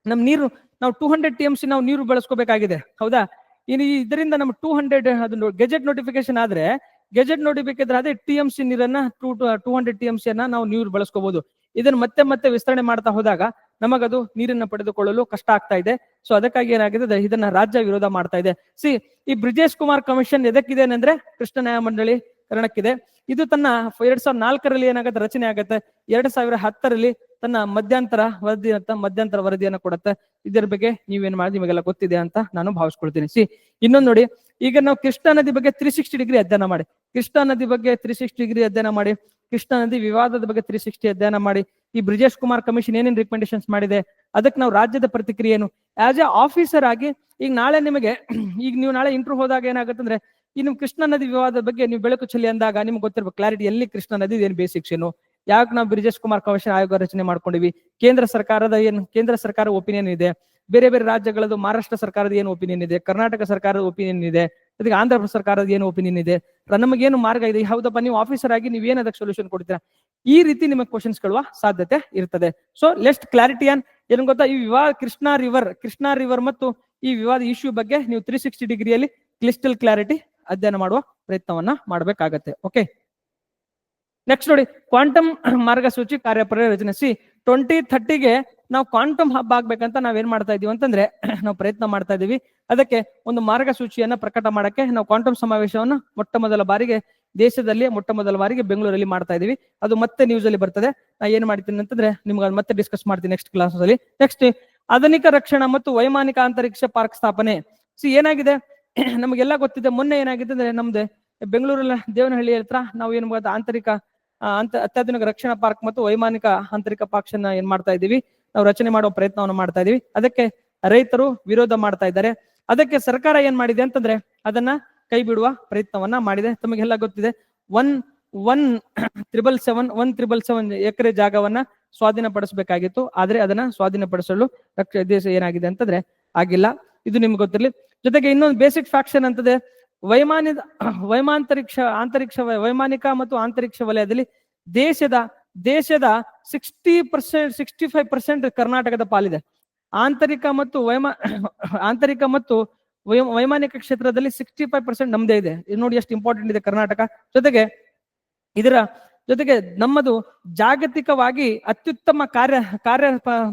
ನಮ್ ನೀರು, ನಾವು two hundred T M C ನಾವು ನೀರು ಬಳಸ್ಕೋಬೇಕಾಗಿದೆ. ಹೌದಾ? ಇನ್ನು ಇದರಿಂದ ನಮ್ಮ ಟೂ ಹಂಡ್ರೆಡ್ ಅದು ಗೆಜೆಟ್ ನೋಟಿಫಿಕೇಶನ್ ಆದ್ರೆ ಗೆಜೆಟ್ ನೋಟಿಫಿಕೇಶನ್ ಆದ್ರೆ ಟಿ ಎಂ ಸಿ ನೀರನ್ನ two two hundred T M C ಅನ್ನ ನಾವು ನೀರು ಬಳಸ್ಕೋಬಹುದು ಇದನ್ನ ಮತ್ತೆ ಮತ್ತೆ ವಿಸ್ತರಣೆ ಮಾಡ್ತಾ ಹೋದಾಗ ನಮಗದು ನೀರನ್ನ ಪಡೆದುಕೊಳ್ಳಲು ಕಷ್ಟ ಆಗ್ತಾ ಇದೆ. ಸೊ ಅದಕ್ಕಾಗಿ ಏನಾಗಿದೆ? ಇದನ್ನ ರಾಜ್ಯ ವಿರೋಧ ಮಾಡ್ತಾ ಇದೆ. ಸಿ ಈ ಬ್ರಿಜೇಶ್ ಕುಮಾರ್ ಕಮಿಷನ್ ಎದಕ್ಕಿದೆ ಅಂದ್ರೆ ಕೃಷ್ಣ ನ್ಯಾಯ ಮಂಡಳಿ ಕರಣಕ್ಕಿದೆ. ಇದು ತನ್ನ ಎರಡ್ ಸಾವಿರದ ನಾಲ್ಕರಲ್ಲಿ ಏನಾಗುತ್ತೆ? ರಚನೆ ಆಗುತ್ತೆ. ಎರಡ್ ಸಾವಿರ ಹತ್ತರಲ್ಲಿ ತನ್ನ ಮಧ್ಯಂತರ ವರದಿ ಅಂತ ಮಧ್ಯಂತರ ವರದಿಯನ್ನು ಕೊಡುತ್ತೆ. ಇದರ ಬಗ್ಗೆ ನೀವೇನ್ ಮಾಡಿ ನಿಮಗೆಲ್ಲ ಗೊತ್ತಿದೆ ಅಂತ ನಾನು ಭಾವಿಸ್ಕೊಳ್ತೀನಿ. ಸಿ ಇನ್ನೊಂದು ನೋಡಿ, ಈಗ ನಾವು ಕೃಷ್ಣಾ ನದಿ ಬಗ್ಗೆ ತ್ರೀ ಸಿಕ್ಸ್ಟಿ ಡಿಗ್ರಿ ಅಧ್ಯಯನ ಮಾಡಿ. ಕೃಷ್ಣಾ ನದಿ ಬಗ್ಗೆ ತ್ರೀ ಸಿಕ್ಸ್ಟಿ ಡಿಗ್ರಿ ಅಧ್ಯಯನ ಮಾಡಿ. ಕೃಷ್ಣಾ ನದಿ ವಿವಾದದ ಬಗ್ಗೆ ತ್ರೀ ಸಿಕ್ಸ್ಟಿ ಅಧ್ಯಯನ ಮಾಡಿ, ಈ ಬ್ರಿಜೇಶ್ ಕುಮಾರ್ ಕಮಿಷನ್ ಏನೇನು ರಿಕಮೆಂಡೇಶನ್ಸ್ ಮಾಡಿದೆ, ಅದಕ್ಕೆ ನಾವು ರಾಜ್ಯದ ಪ್ರತಿಕ್ರಿಯೆ ಏನು ಆಸ್ ಎ ಆಫೀಸರ್ ಆಗಿ, ಈಗ ನಾಳೆ ನಿಮಗೆ, ಈಗ ನೀವು ನಾಳೆ ಇಂಟರ್ವ್ಯೂ ಹೋದಾಗ ಏನಾಗುತ್ತೆ ಅಂದ್ರೆ ಈ ನಿಮ್ ಕೃಷ್ಣ ನದಿ ವಿವಾದದ ಬಗ್ಗೆ ನೀವು ಬೆಳಕು ಚೆಲ್ಲಿ ಅಂದಾಗ ನಿಮ್ಗೆ ಗೊತ್ತಿರಬೇಕು ಕ್ಲಾರಿಟಿ ಎಲ್ಲಿ ಕೃಷ್ಣ ನದಿ ಏನು ಬೇಸಿಕ್ಸ್ ಏನು. ಯಾಕೆ ನಾವು ಬ್ರಿಜೇಶ್ ಕುಮಾರ್ ಕಮಿಷನ್ ಆಯೋಗ ರಚನೆ ಮಾಡ್ಕೊಂಡಿವಿ. ಕೇಂದ್ರ ಸರ್ಕಾರದ ಏನು, ಕೇಂದ್ರ ಸರ್ಕಾರ ಒಪಿನಿಯನ್ ಇದೆ. ಬೇರೆ ಬೇರೆ ರಾಜ್ಯಗಳದ್ದು, ಮಹಾರಾಷ್ಟ್ರ ಸರ್ಕಾರದ ಏನು ಒಪಿನಿಯನ್ ಇದೆ, ಕರ್ನಾಟಕ ಸರ್ಕಾರದ ಒಪಿನಿಯನ್ ಇದೆ. ಅದಕ್ಕೆ ಆಂಧ್ರ ಸರ್ಕಾರದ ಏನು ಒಪಿನಿಯನ್ ಇದೆ? ನಮಗೇನು ಮಾರ್ಗ ಇದೆ? ಹೌದಪ್ಪ, ನೀವು ಆಫೀಸರ್ ಆಗಿ ನೀವು ಏನು ಅದಕ್ಕೆ ಸೊಲ್ಯೂಷನ್ ಕೊಡ್ತೀರಾ? ಈ ರೀತಿ ನಿಮಗೆ ಕ್ವಶನ್ಸ್ ಕೇಳುವ ಸಾಧ್ಯತೆ ಇರ್ತದೆ. ಸೊ ಲೆಸ್ಟ್ ಕ್ಲಾರಿಟಿ ಆನ್ ಏನು ಗೊತ್ತಾ? ಈ ವಿವಾದ ಕೃಷ್ಣಾ ರಿವರ್ ಕೃಷ್ಣಾ ರಿವರ್ ಮತ್ತು ಈ ವಿವಾದ ಇಶ್ಯೂ ಬಗ್ಗೆ ನೀವು ತ್ರೀ ಸಿಕ್ಸ್ಟಿ ಡಿಗ್ರಿಯಲ್ಲಿ ಕ್ಲಿಸ್ಟಲ್ ಕ್ಲಾರಿಟಿ ಅಧ್ಯಯನ ಮಾಡುವ ಪ್ರಯತ್ನವನ್ನ ಮಾಡಬೇಕಾಗತ್ತೆ. ಓಕೆ ನೆಕ್ಸ್ಟ್ ನೋಡಿ ಕ್ವಾಂಟಮ್ ಮಾರ್ಗಸೂಚಿ ಕಾರ್ಯಪಡೆ ರಚನೆ ಸಿ ಟ್ವೆಂಟಿ ಥರ್ಟಿಗೆ ನಾವು ಕ್ವಾಂಟಮ್ ಹಬ್ ಆಗ್ಬೇಕಂತ ನಾವೇನ್ ಮಾಡ್ತಾ ಇದೀವಿ ಅಂತಂದ್ರೆ ನಾವು ಪ್ರಯತ್ನ ಮಾಡ್ತಾ ಇದೀವಿ. ಅದಕ್ಕೆ ಒಂದು ಮಾರ್ಗಸೂಚಿಯನ್ನ ಪ್ರಕಟ ಮಾಡಕ್ಕೆ ನಾವು ಕ್ವಾಂಟಮ್ ಸಮಾವೇಶವನ್ನ ಮೊಟ್ಟ ಮೊದಲ ಬಾರಿಗೆ ದೇಶದಲ್ಲಿ ಮೊಟ್ಟ ಮೊದಲ ಬಾರಿಗೆ ಬೆಂಗಳೂರಲ್ಲಿ ಮಾಡ್ತಾ ಇದೀವಿ. ಅದು ಮತ್ತೆ ನ್ಯೂಸ್ ಅಲ್ಲಿ ಬರ್ತದೆ. ನಾ ಏನ್ ಮಾಡ್ತೀನಿ ಅಂತಂದ್ರೆ ನಿಮ್ಗೆ ಮತ್ತೆ ಡಿಸ್ಕಸ್ ಮಾಡ್ತೀನಿ ನೆಕ್ಸ್ಟ್ ಕ್ಲಾಸ್ ಅಲ್ಲಿ. ನೆಕ್ಸ್ಟ್ ಆಧುನಿಕ ರಕ್ಷಣಾ ಮತ್ತು ವೈಮಾನಿಕ ಅಂತರಿಕ್ಷ ಪಾರ್ಕ್ ಸ್ಥಾಪನೆ. ಸಿ ಏನಾಗಿದೆ? ನಮಗೆಲ್ಲ ಗೊತ್ತಿದೆ. ಮೊನ್ನೆ ಏನಾಗಿದೆ ಅಂದ್ರೆ ನಮ್ದು ಬೆಂಗಳೂರಲ್ಲಿ ದೇವನಹಳ್ಳಿ ಹತ್ರ ನಾವು ಏನ್ ಆಂತರಿಕ ಅಂತ ಅತ್ಯಾಧುನಿಕ ರಕ್ಷಣಾ ಪಾರ್ಕ್ ಮತ್ತು ವೈಮಾನಿಕ ಆಂತರಿಕ ಪಾರ್ಕ್ಸ್ ಅನ್ನ ಏನ್ ಮಾಡ್ತಾ ಇದೀವಿ ನಾವು ರಚನೆ ಮಾಡುವ ಪ್ರಯತ್ನವನ್ನು ಮಾಡ್ತಾ ಇದೀವಿ ಅದಕ್ಕೆ ರೈತರು ವಿರೋಧ ಮಾಡ್ತಾ ಇದ್ದಾರೆ. ಅದಕ್ಕೆ ಸರ್ಕಾರ ಏನ್ ಮಾಡಿದೆ ಅಂತಂದ್ರೆ ಅದನ್ನ ಕೈ ಬಿಡುವ ಪ್ರಯತ್ನವನ್ನ ಮಾಡಿದೆ. ತಮಗೆಲ್ಲ ಗೊತ್ತಿದೆ. One one triple seven, one triple seven ಎಕರೆ ಜಾಗವನ್ನ ಸ್ವಾಧೀನಪಡಿಸಬೇಕಾಗಿತ್ತು. ಆದ್ರೆ ಅದನ್ನ ಸ್ವಾಧೀನಪಡಿಸಲು ದೇಶ ಏನಾಗಿದೆ ಅಂತಂದ್ರೆ ಆಗಿಲ್ಲ. ಇದು ನಿಮ್ಗೆ ಗೊತ್ತಿರಲಿ. ಜೊತೆಗೆ ಇನ್ನೊಂದು ಬೇಸಿಕ್ ಫ್ಯಾಕ್ಷನ್ ಅಂತದೆ. ವೈಮಾನಿಕ ವೈಮಾಂತರಿಕ್ಷ, ಆಂತರಿಕ್ಷ ವೈಮಾನಿಕ ಮತ್ತು ಆಂತರಿಕ್ಷ ವಲಯದಲ್ಲಿ ದೇಶದ ದೇಶದ sixty percent sixty five percent ಕರ್ನಾಟಕದ ಪಾಲಿದೆ. ಆಂತರಿಕ ಮತ್ತು ವೈಮಾ, ಆಂತರಿಕ ಮತ್ತು ವೈಮಾನಿಕ ಕ್ಷೇತ್ರದಲ್ಲಿ ಸಿಕ್ಸ್ಟಿ ಫೈವ್ ಪರ್ಸೆಂಟ್ ನಮ್ದೇ ಇದೆ. ಇದು ನೋಡಿ ಎಷ್ಟು ಇಂಪಾರ್ಟೆಂಟ್ ಇದೆ ಕರ್ನಾಟಕ. ಜೊತೆಗೆ ಇದರ ಜೊತೆಗೆ ನಮ್ಮದು ಜಾಗತಿಕವಾಗಿ ಅತ್ಯುತ್ತಮ ಕಾರ್ಯ ಕಾರ್ಯ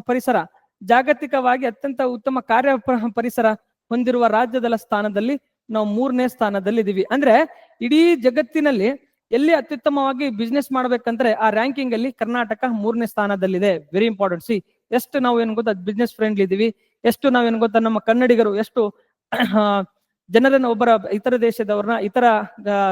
ಪರಿಸರ, ಜಾಗತಿಕವಾಗಿ ಅತ್ಯಂತ ಉತ್ತಮ ಕಾರ್ಯ ಪರಿಸರ ಹೊಂದಿರುವ ರಾಜ್ಯದ ಸ್ಥಾನದಲ್ಲಿ ನಾವು ಮೂರನೇ ಸ್ಥಾನದಲ್ಲಿ ಇದೀವಿ ಅಂದ್ರೆ ಇಡೀ ಜಗತ್ತಿನಲ್ಲಿ ಎಲ್ಲಿ ಅತ್ಯುತ್ತಮವಾಗಿ ಬಿಸ್ನೆಸ್ ಮಾಡ್ಬೇಕಂದ್ರೆ ಆ ರ್ಯಾಂಕಿಂಗ್ ಅಲ್ಲಿ ಕರ್ನಾಟಕ ಮೂರನೇ ಸ್ಥಾನದಲ್ಲಿದೆ. ವೆರಿ ಇಂಪಾರ್ಟೆಂಟ್ ಸಿ ಎಷ್ಟು ನಾವು ಏನ್ ಗೊತ್ತಾ ಬಿಸ್ನೆಸ್ ಫ್ರೆಂಡ್ಲಿ ಇದೀವಿ ಎಷ್ಟು ನಾವೇನು ಗೊತ್ತಾ, ನಮ್ಮ ಕನ್ನಡಿಗರು ಎಷ್ಟು ಜನರನ್ನು ಒಬ್ಬರ ಇತರ ದೇಶದವ್ರನ್ನ, ಇತರ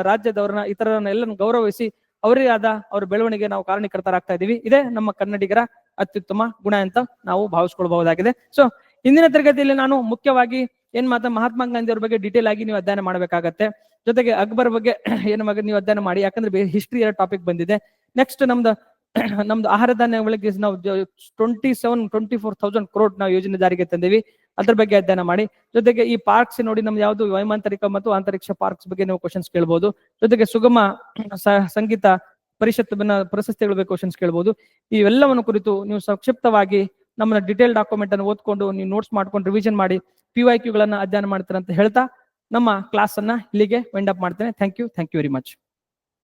ರಾಜ್ಯದವ್ರನ್ನ, ಇತರರನ್ನ ಎಲ್ಲ ಗೌರವಿಸಿ ಅವರೇ ಆದ ಅವ್ರ ಬೆಳವಣಿಗೆ ನಾವು ಕಾರಣೀಕರ್ತರಾಗ್ತಾ ಇದೀವಿ ಇದೇ ನಮ್ಮ ಕನ್ನಡಿಗರ ಅತ್ಯುತ್ತಮ ಗುಣ ಅಂತ ನಾವು ಭಾವಿಸ್ಕೊಳ್ಬಹುದಾಗಿದೆ. ಸೊ ಇಂದಿನ ತರಗತಿಯಲ್ಲಿ ನಾನು ಮುಖ್ಯವಾಗಿ ಏನ್ ಮಾತ್ರ ಮಹಾತ್ಮ ಗಾಂಧಿ ಅವ್ರ ಬಗ್ಗೆ ಡೀಟೇಲ್ ಆಗಿ ನೀವು ಅಧ್ಯಯನ ಮಾಡಬೇಕಾಗತ್ತೆ. ಜೊತೆಗೆ ಅಕ್ಬರ್ ಬಗ್ಗೆ ಏನು ಮಗ ನೀವು ಅಧ್ಯಯನ ಮಾಡಿ, ಯಾಕಂದ್ರೆ ಹಿಸ್ಟ್ರಿ ಟಾಪಿಕ್ ಬಂದಿದೆ. ನೆಕ್ಸ್ಟ್ ನಮ್ದು ನಮ್ದು ಆಹಾರ ಧಾನ್ಯಗಳಿಗೆ ನಾವು twenty seven twenty four thousand crore ನಾವು ಯೋಜನೆ ಜಾರಿಗೆ ತಂದಿವಿ. ಅದ್ರ ಬಗ್ಗೆ ಅಧ್ಯಯನ ಮಾಡಿ. ಜೊತೆಗೆ ಈ ಪಾರ್ಕ್ಸ್ ನೋಡಿ ನಮ್ದು ಯಾವ್ದು ವೈಮಾಂತರಿಕ ಮತ್ತು ಅಂತರಿಕ್ಷ ಪಾರ್ಕ್ಸ್ ಬಗ್ಗೆ ನೀವು ಕ್ವಶನ್ಸ್ ಕೇಳ್ಬೋದು. ಜೊತೆಗೆ ಸುಗಮ ಸಂಗೀತ ಪರಿಷತ್ ಪ್ರಶಸ್ತಿಗಳ ಬಗ್ಗೆ ಕ್ವಶನ್ಸ್ ಕೇಳ್ಬೋದು. ಇವೆಲ್ಲವನ್ನು ಕುರಿತು ನೀವು ಸಂಕ್ಷಿಪ್ತವಾಗಿ ನಮ್ಮ ಡಿಟೇಲ್ ಡಾಕ್ಯುಮೆಂಟ್ ಅನ್ನು ಓದ್ಕೊಂಡು, ನೀವು ನೋಟ್ಸ್ ಮಾಡ್ಕೊಂಡು ರಿವಿಷನ್ ಮಾಡಿ ಪಿ ವೈ ಅಧ್ಯಯನ ಮಾಡ್ತಾರೆ ಅಂತ ಹೇಳ್ತಾ ನಮ್ಮ ಕ್ಲಾಸ್ ಅನ್ನ ಇಲ್ಲಿಗೆ ವೆಂಡ್ ಅಪ್ ಮಾಡ್ತೇನೆ. Thank you thank you very much